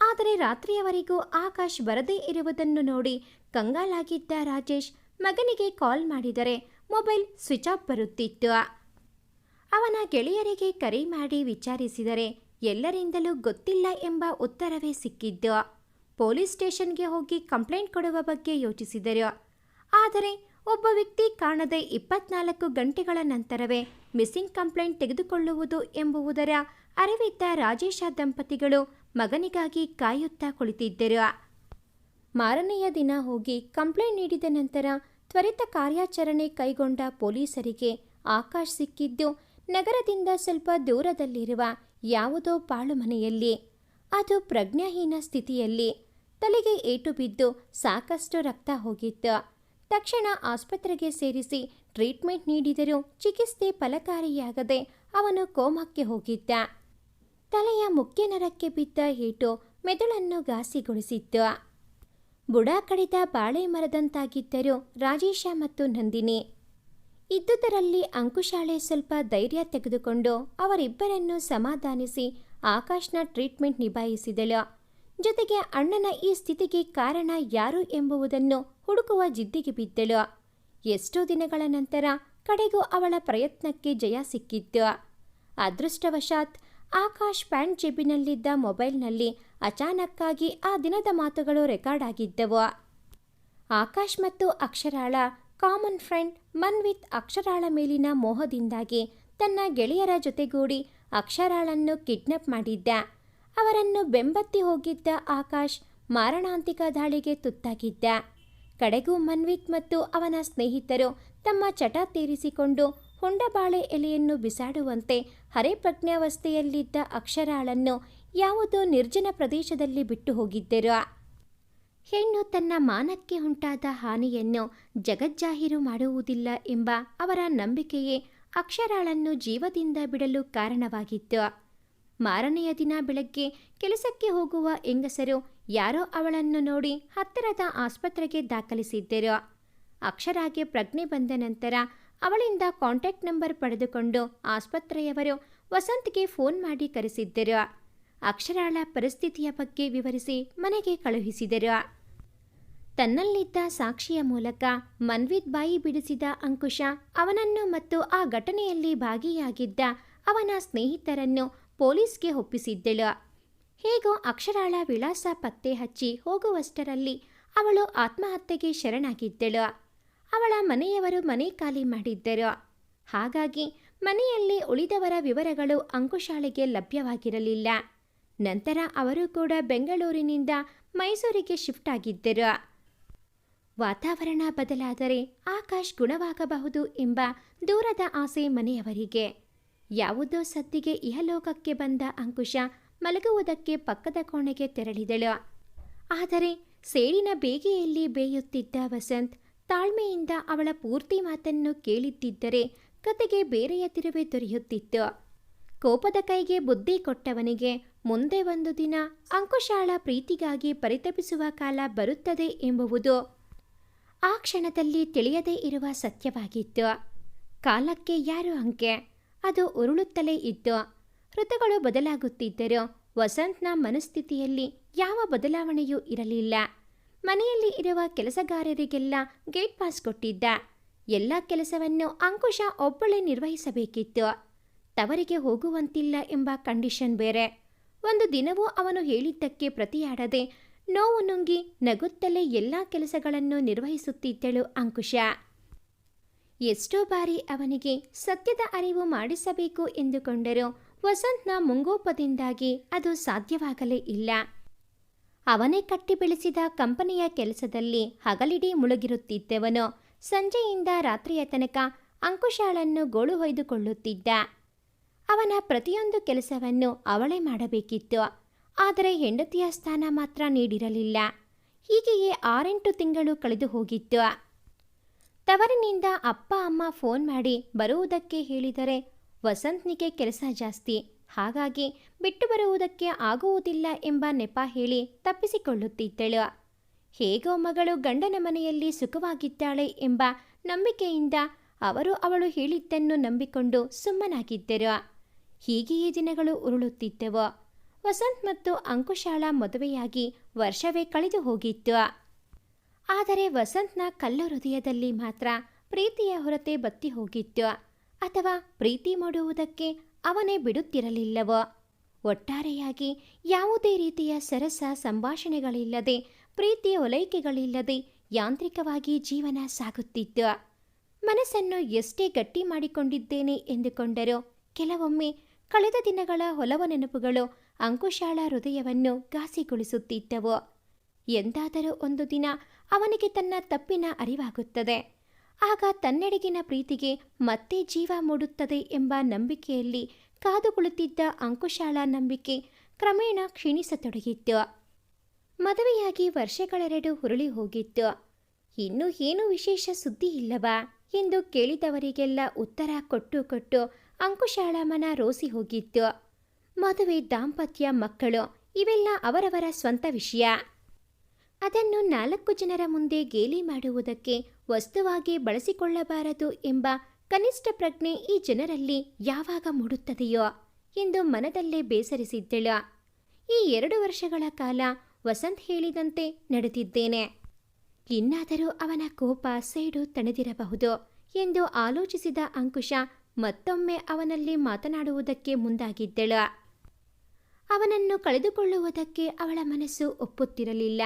ಆದರೆ ರಾತ್ರಿಯವರೆಗೂ ಆಕಾಶ್ ಬರದೇ ಇರುವುದನ್ನು ನೋಡಿ ಕಂಗಾಲಾಗಿದ್ದ ರಾಜೇಶ್ ಮಗನಿಗೆ ಕಾಲ್ ಮಾಡಿದರೆ ಮೊಬೈಲ್ ಸ್ವಿಚ್ ಆಫ್ ಬರುತ್ತಿತ್ತು. ಅವನ ಗೆಳೆಯರಿಗೆ ಕರೆ ಮಾಡಿ ವಿಚಾರಿಸಿದರೆ ಎಲ್ಲರಿಂದಲೂ ಗೊತ್ತಿಲ್ಲ ಎಂಬ ಉತ್ತರವೇ ಸಿಕ್ಕಿದ್ದು. ಪೊಲೀಸ್ ಸ್ಟೇಷನ್ಗೆ ಹೋಗಿ ಕಂಪ್ಲೇಂಟ್ ಕೊಡುವ ಬಗ್ಗೆ ಯೋಚಿಸಿದರು. ಆದರೆ ಒಬ್ಬ ವ್ಯಕ್ತಿ ಕಾಣದೆ ಇಪ್ಪತ್ನಾಲ್ಕು ಗಂಟೆಗಳ ನಂತರವೇ ಮಿಸ್ಸಿಂಗ್ ಕಂಪ್ಲೇಂಟ್ ತೆಗೆದುಕೊಳ್ಳುವುದು ಎಂಬುವುದರ ಅರಿವಿದ್ದ ರಾಜೇಶ ದಂಪತಿಗಳು ಮಗನಿಗಾಗಿ ಕಾಯುತ್ತಾ ಕುಳಿತಿದ್ದರು. ಮಾರನೆಯ ದಿನ ಹೋಗಿ ಕಂಪ್ಲೇಂಟ್ ನೀಡಿದ ನಂತರ ತ್ವರಿತ ಕಾರ್ಯಾಚರಣೆ ಕೈಗೊಂಡ ಪೊಲೀಸರಿಗೆ ಆಕಾಶ್ ಸಿಕ್ಕಿದ್ದು ನಗರದಿಂದ ಸ್ವಲ್ಪ ದೂರದಲ್ಲಿರುವ ಯಾವುದೋ ಪಾಳು ಮನೆಯಲ್ಲಿ ಅದು ಪ್ರಜ್ಞಾಹೀನ ಸ್ಥಿತಿಯಲ್ಲಿ ತಲೆಗೆ ಏಟು ಬಿದ್ದು ಸಾಕಷ್ಟು ರಕ್ತ ಹೋಗಿತ್ತು. ತಕ್ಷಣ ಆಸ್ಪತ್ರೆಗೆ ಸೇರಿಸಿ ಟ್ರೀಟ್ಮೆಂಟ್ ನೀಡಿದರೂ ಚಿಕಿತ್ಸೆ ಫಲಕಾರಿಯಾಗದೆ ಅವನು ಕೋಮಕ್ಕೆ ಹೋಗಿದ್ದ. ತಲೆಯ ಮುಖ್ಯ ನರಕ್ಕೆ ಬಿದ್ದ ಏಟು ಮೆದುಳನ್ನು ಘಾಸಿಗೊಳಿಸಿತ್ತು. ಬುಡ ಕಡಿದ ಬಾಳೆ ಮರದಂತಾಗಿದ್ದರು ರಾಜೇಶ ಮತ್ತು ನಂದಿನಿ ಇದ್ದುದರಲ್ಲಿ ಅಂಕುಶಾಳೆ ಸ್ವಲ್ಪ ಧೈರ್ಯ ತೆಗೆದುಕೊಂಡು ಅವರಿಬ್ಬರನ್ನು ಸಮಾಧಾನಿಸಿ ಆಕಾಶ್ನ ಟ್ರೀಟ್ಮೆಂಟ್ ನಿಭಾಯಿಸಿದಳು. ಜೊತೆಗೆ ಅಣ್ಣನ ಈ ಸ್ಥಿತಿಗೆ ಕಾರಣ ಯಾರು ಎಂಬುವುದನ್ನು ಹುಡುಕುವ ಜಿದ್ದಿಗೆ ಬಿದ್ದಳು. ಎಷ್ಟೋ ದಿನಗಳ ನಂತರ ಕಡೆಗೂ ಅವಳ ಪ್ರಯತ್ನಕ್ಕೆ ಜಯ ಸಿಕ್ಕಿತ್ತು. ಅದೃಷ್ಟವಶಾತ್ ಆಕಾಶ್ ಪ್ಯಾಂಟ್ ಜೇಬಿನಲ್ಲಿದ್ದ ಮೊಬೈಲ್ನಲ್ಲಿ ಅಚಾನಕ್ಕಾಗಿ ಆ ದಿನದ ಮಾತುಗಳು ರೆಕಾರ್ಡ್ ಆಗಿದ್ದವು. ಆಕಾಶ್ ಮತ್ತು ಅಕ್ಷರಾಳ ಕಾಮನ್ ಫ್ರೆಂಡ್ ಮನ್ವಿತ್ ಅಕ್ಷರಾಳ ಮೇಲಿನ ಮೋಹದಿಂದಾಗಿ ತನ್ನ ಗೆಳೆಯರ ಜೊತೆಗೂಡಿ ಅಕ್ಷರಾಳನ್ನು ಕಿಡ್ನಾಪ್ ಮಾಡಿದ್ದ. ಅವರನ್ನು ಬೆಂಬತ್ತಿ ಹೋಗಿದ್ದ ಆಕಾಶ್ ಮಾರಣಾಂತಿಕ ದಾಳಿಗೆ ತುತ್ತಾಗಿದ್ದ. ಕಡೆಗೂ ಮನ್ವಿತ್ ಮತ್ತು ಅವನ ಸ್ನೇಹಿತರು ತಮ್ಮ ಚಟ ತೀರಿಸಿಕೊಂಡು ಹೊಂಡಬಾಳೆ ಎಲೆಯನ್ನು ಬಿಸಾಡುವಂತೆ ಹರೆಪ್ರಜ್ಞಾವಸ್ಥೆಯಲ್ಲಿದ್ದ ಅಕ್ಷರಾಳನ್ನು ಯಾವುದೋ ನಿರ್ಜನ ಪ್ರದೇಶದಲ್ಲಿ ಬಿಟ್ಟು ಹೋಗಿದ್ದರು. ಹೆಣ್ಣು ತನ್ನ ಮಾನಕ್ಕೆ ಉಂಟಾದ ಹಾನಿಯನ್ನು ಜಗಜ್ಜಾಹೀರು ಮಾಡುವುದಿಲ್ಲ ಎಂಬ ಅವರ ನಂಬಿಕೆಯೇ ಅಕ್ಷರಾಳನ್ನು ಜೀವದಿಂದ ಬಿಡಲು ಕಾರಣವಾಗಿತ್ತು. ಮಾರನೆಯ ದಿನ ಬೆಳಗ್ಗೆ ಕೆಲಸಕ್ಕೆ ಹೋಗುವ ಹೆಂಗಸರು ಯಾರೋ ಅವಳನ್ನು ನೋಡಿ ಹತ್ತಿರದ ಆಸ್ಪತ್ರೆಗೆ ದಾಖಲಿಸಿದ್ದರು. ಅಕ್ಷರಾಗೆ ಪ್ರಜ್ಞೆ ಬಂದ ನಂತರ ಅವಳಿಂದ ಕಾಂಟ್ಯಾಕ್ಟ್ ನಂಬರ್ ಪಡೆದುಕೊಂಡು ಆಸ್ಪತ್ರೆಯವರು ವಸಂತ್ಗೆ ಫೋನ್ ಮಾಡಿ ಕರೆಸಿದ್ದರು. ಅಕ್ಷರಾಳ ಪರಿಸ್ಥಿತಿಯ ಬಗ್ಗೆ ವಿವರಿಸಿ ಮನೆಗೆ ಕಳುಹಿಸಿದರು. ತನ್ನಲ್ಲಿದ್ದ ಸಾಕ್ಷಿಯ ಮೂಲಕ ಮನ್ವಿತ್ ಬಾಯಿ ಬಿಡಿಸಿದ ಅಂಕುಶ ಅವನನ್ನು ಮತ್ತು ಆ ಘಟನೆಯಲ್ಲಿ ಭಾಗಿಯಾಗಿದ್ದ ಅವನ ಸ್ನೇಹಿತರನ್ನು ಪೊಲೀಸ್ಗೆ ಒಪ್ಪಿಸಿದ್ದಳು. ಹೇಗೋ ಅಕ್ಷರಾಳ ವಿಳಾಸ ಪತ್ತೆ ಹಚ್ಚಿ ಹೋಗುವಷ್ಟರಲ್ಲಿ ಅವಳು ಆತ್ಮಹತ್ಯೆಗೆ ಶರಣಾಗಿದ್ದಳು. ಅವಳ ಮನೆಯವರು ಮನೆ ಖಾಲಿ ಮಾಡಿದ್ದರು. ಹಾಗಾಗಿ ಮನೆಯಲ್ಲಿ ಉಳಿದವರ ವಿವರಗಳು ಅಂಕುಶಾಳಿಗೆ ಲಭ್ಯವಾಗಿರಲಿಲ್ಲ. ನಂತರ ಅವರು ಕೂಡ ಬೆಂಗಳೂರಿನಿಂದ ಮೈಸೂರಿಗೆ ಶಿಫ್ಟ್ ಆಗಿದ್ದರು. ವಾತಾವರಣ ಬದಲಾದರೆ ಆಕಾಶ್ ಗುಣವಾಗಬಹುದು ಎಂಬ ದೂರದ ಆಸೆ ಮನೆಯವರಿಗೆ. ಯಾವುದೋ ಸದ್ದಿಗೆ ಇಹಲೋಕಕ್ಕೆ ಬಂದ ಅಂಕುಶ ಮಲಗುವುದಕ್ಕೆ ಪಕ್ಕದ ಕೋಣೆಗೆ ತೆರಳಿದಳು. ಆದರೆ ಸೇಡಿನ ಬೇಗೆಯಲ್ಲಿ ಬೇಯುತ್ತಿದ್ದ ವಸಂತ್ ತಾಳ್ಮೆಯಿಂದ ಅವಳ ಪೂರ್ತಿ ಮಾತನ್ನು ಕೇಳಿದ್ದಿದ್ದರೆ ಕತೆಗೆ ಬೇರೆಯ ತಿರುವೆ ದೊರೆಯುತ್ತಿತ್ತು. ಕೋಪದ ಕೈಗೆ ಬುದ್ಧಿ ಕೊಟ್ಟವನಿಗೆ ಮುಂದೆ ಒಂದು ದಿನ ಅಂಕುಶಾಳ ಪ್ರೀತಿಗಾಗಿ ಪರಿತಪಿಸುವ ಕಾಲ ಬರುತ್ತದೆ ಎಂಬುವುದು ಆ ಕ್ಷಣದಲ್ಲಿ ತಿಳಿಯದೇ ಇರುವ ಸತ್ಯವಾಗಿತ್ತು. ಕಾಲಕ್ಕೆ ಯಾರು ಅಂಕೆ? ಅದು ಉರುಳುತ್ತಲೇ ಇತ್ತು. ಋತುಗಳು ಬದಲಾಗುತ್ತಿದ್ದರೂ ವಸಂತ್ನ ಮನಸ್ಥಿತಿಯಲ್ಲಿ ಯಾವ ಬದಲಾವಣೆಯೂ ಇರಲಿಲ್ಲ. ಮನೆಯಲ್ಲಿ ಇರುವ ಕೆಲಸಗಾರರಿಗೆಲ್ಲ ಗೇಟ್ ಪಾಸ್ ಕೊಟ್ಟಿದ್ದ. ಎಲ್ಲ ಕೆಲಸವನ್ನು ಅಂಕುಶ ಒಬ್ಬಳೇ ನಿರ್ವಹಿಸಬೇಕಿತ್ತು. ತವರಿಗೆ ಹೋಗುವಂತಿಲ್ಲ ಎಂಬ ಕಂಡೀಷನ್ ಬೇರೆ. ಒಂದು ದಿನವೂ ಅವನು ಹೇಳಿದ್ದಕ್ಕೆ ಪ್ರತಿಯಾಡದೆ ನೋವು ನುಂಗಿ ನಗುತ್ತಲೇ ಎಲ್ಲ ಕೆಲಸಗಳನ್ನು ನಿರ್ವಹಿಸುತ್ತಿದ್ದಳು ಅಂಕುಶ. ಎಷ್ಟೋ ಬಾರಿ ಅವನಿಗೆ ಸತ್ಯದ ಅರಿವು ಮಾಡಿಸಬೇಕು ಎಂದುಕೊಂಡರೂ ವಸಂತ್ನ ಮುಂಗೋಪದಿಂದಾಗಿ ಅದು ಸಾಧ್ಯವಾಗಲೇ ಇಲ್ಲ. ಅವನೇ ಕಟ್ಟಿ ಬೆಳೆಸಿದ ಕಂಪನಿಯ ಕೆಲಸದಲ್ಲಿ ಹಗಲಿಡೀ ಮುಳುಗಿರುತ್ತಿದ್ದವನು ಸಂಜೆಯಿಂದ ರಾತ್ರಿಯ ತನಕ ಅಂಕುಶಾಳನ್ನು ಗೋಳು ಹೊಯ್ದುಕೊಳ್ಳುತ್ತಿದ್ದ. ಅವನ ಪ್ರತಿಯೊಂದು ಕೆಲಸವನ್ನು ಅವಳೇ ಮಾಡಬೇಕಿತ್ತು. ಆದರೆ ಹೆಂಡತಿಯ ಸ್ಥಾನ ಮಾತ್ರ ನೀಡಿರಲಿಲ್ಲ. ಹೀಗೆಯೇ ಆರೆಂಟು ತಿಂಗಳು ಕಳೆದು ಹೋಗಿತ್ತು. ತವರಿನಿಂದ ಅಪ್ಪ, ಅಮ್ಮ ಫೋನ್ ಮಾಡಿ ಬರುವುದಕ್ಕೆ ಹೇಳಿದರೆ ವಸಂತ್ನಿಗೆ ಕೆಲಸ ಜಾಸ್ತಿ. ಹಾಗಾಗಿ ಬಿಟ್ಟು ಬರುವುದಕ್ಕೆ ಆಗುವುದಿಲ್ಲ ಎಂಬ ನೆಪ ಹೇಳಿ ತಪ್ಪಿಸಿಕೊಳ್ಳುತ್ತಿದ್ದಳು. ಹೇಗೋ ಮಗಳು ಗಂಡನ ಮನೆಯಲ್ಲಿ ಸುಖವಾಗಿದ್ದಾಳೆ ಎಂಬ ನಂಬಿಕೆಯಿಂದ ಅವರು ಅವಳು ಹೇಳಿದ್ದನ್ನು ನಂಬಿಕೊಂಡು ಸುಮ್ಮನಾಗಿದ್ದರು. ಹೀಗೆಯೇ ದಿನಗಳು ಉರುಳುತ್ತಿದ್ದವು. ವಸಂತ್ ಮತ್ತು ಅಂಕುಶಾಳ ಮದುವೆಯಾಗಿ ವರ್ಷವೇ ಕಳೆದು ಹೋಗಿತ್ತು. ಆದರೆ ವಸಂತ್ನ ಕಲ್ಲು ಹೃದಯದಲ್ಲಿ ಮಾತ್ರ ಪ್ರೀತಿಯ ಹೊರತೆ ಬತ್ತಿ ಹೋಗಿತ್ತು. ಅಥವಾ ಪ್ರೀತಿ ಮಾಡುವುದಕ್ಕೆ ಅವನೇ ಬಿಡುತ್ತಿರಲಿಲ್ಲವೋ? ಒಟ್ಟಾರೆಯಾಗಿ ಯಾವುದೇ ರೀತಿಯ ಸರಸ ಸಂಭಾಷಣೆಗಳಿಲ್ಲದೆ, ಪ್ರೀತಿಯ ಒಲೈಕೆಗಳಿಲ್ಲದೆ ಯಾಂತ್ರಿಕವಾಗಿ ಜೀವನ ಸಾಗುತ್ತಿತ್ತು. ಮನಸ್ಸನ್ನು ಎಷ್ಟೇ ಗಟ್ಟಿ ಮಾಡಿಕೊಂಡಿದ್ದೇನೆ ಎಂದುಕೊಂಡರೂ ಕೆಲವೊಮ್ಮೆ ಕಳೆದ ದಿನಗಳ ಹೊಲವ ನೆನಪುಗಳು ಅಂಕುಶಾಳ ಹೃದಯವನ್ನು ಘಾಸಿಗೊಳಿಸುತ್ತಿದ್ದವು. ಎಂದಾದರೂ ಒಂದು ದಿನ ಅವನಿಗೆ ತನ್ನ ತಪ್ಪಿನ ಅರಿವಾಗುತ್ತದೆ. ಆಗ ತನ್ನೆಡೆಗಿನ ಪ್ರೀತಿಗೆ ಮತ್ತೆ ಜೀವ ಮೂಡುತ್ತದೆ ಎಂಬ ನಂಬಿಕೆಯಲ್ಲಿ ಕಾದು ಕುಳಿತಿದ್ದ ಅಂಕುಶಾಳ ನಂಬಿಕೆ ಕ್ರಮೇಣ ಕ್ಷೀಣಿಸತೊಡಗಿತ್ತು. ಮದುವೆಯಾಗಿ ವರ್ಷಗಳೆರಡು ಹುರುಳಿ ಹೋಗಿತ್ತು. ಇನ್ನೂ ಏನು ವಿಶೇಷ ಸುದ್ದಿ ಇಲ್ಲವಾ ಎಂದು ಕೇಳಿದವರಿಗೆಲ್ಲ ಉತ್ತರ ಕೊಟ್ಟು ಕೊಟ್ಟು ಅಂಕುಶಾಳ ಮನ ರೋಸಿ ಹೋಗಿತ್ತು. ಮದುವೆ ದಾಂಪತ್ಯ, ಮಕ್ಕಳು ಇವೆಲ್ಲ ಅವರವರ ಸ್ವಂತ ವಿಷಯ. ಅದನ್ನು ನಾಲ್ಕು ಜನರ ಮುಂದೆ ಗೇಲಿ ಮಾಡುವುದಕ್ಕೆ ವಸ್ತುವಾಗಿ ಬಳಸಿಕೊಳ್ಳಬಾರದು ಎಂಬ ಕನಿಷ್ಠ ಪ್ರಜ್ಞೆ ಈ ಜನರಲ್ಲಿ ಯಾವಾಗ ಮೂಡುತ್ತದೆಯೋ ಎಂದು ಮನದಲ್ಲೇ ಬೇಸರಿಸಿದ್ದಳು. ಈ ಎರಡು ವರ್ಷಗಳ ಕಾಲ ವಸಂತ್ ಹೇಳಿದಂತೆ ನಡೆದಿದ್ದೇನೆ. ಇನ್ನಾದರೂ ಅವನ ಕೋಪ ಸೇಡು ತಣೆದಿರಬಹುದು ಎಂದು ಆಲೋಚಿಸಿದ ಅಂಕುಶ ಮತ್ತೊಮ್ಮೆ ಅವನಲ್ಲಿ ಮಾತನಾಡುವುದಕ್ಕೆ ಮುಂದಾಗಿದ್ದಳು. ಅವನನ್ನು ಕಳೆದುಕೊಳ್ಳುವುದಕ್ಕೆ ಅವಳ ಮನಸ್ಸು ಒಪ್ಪುತ್ತಿರಲಿಲ್ಲ.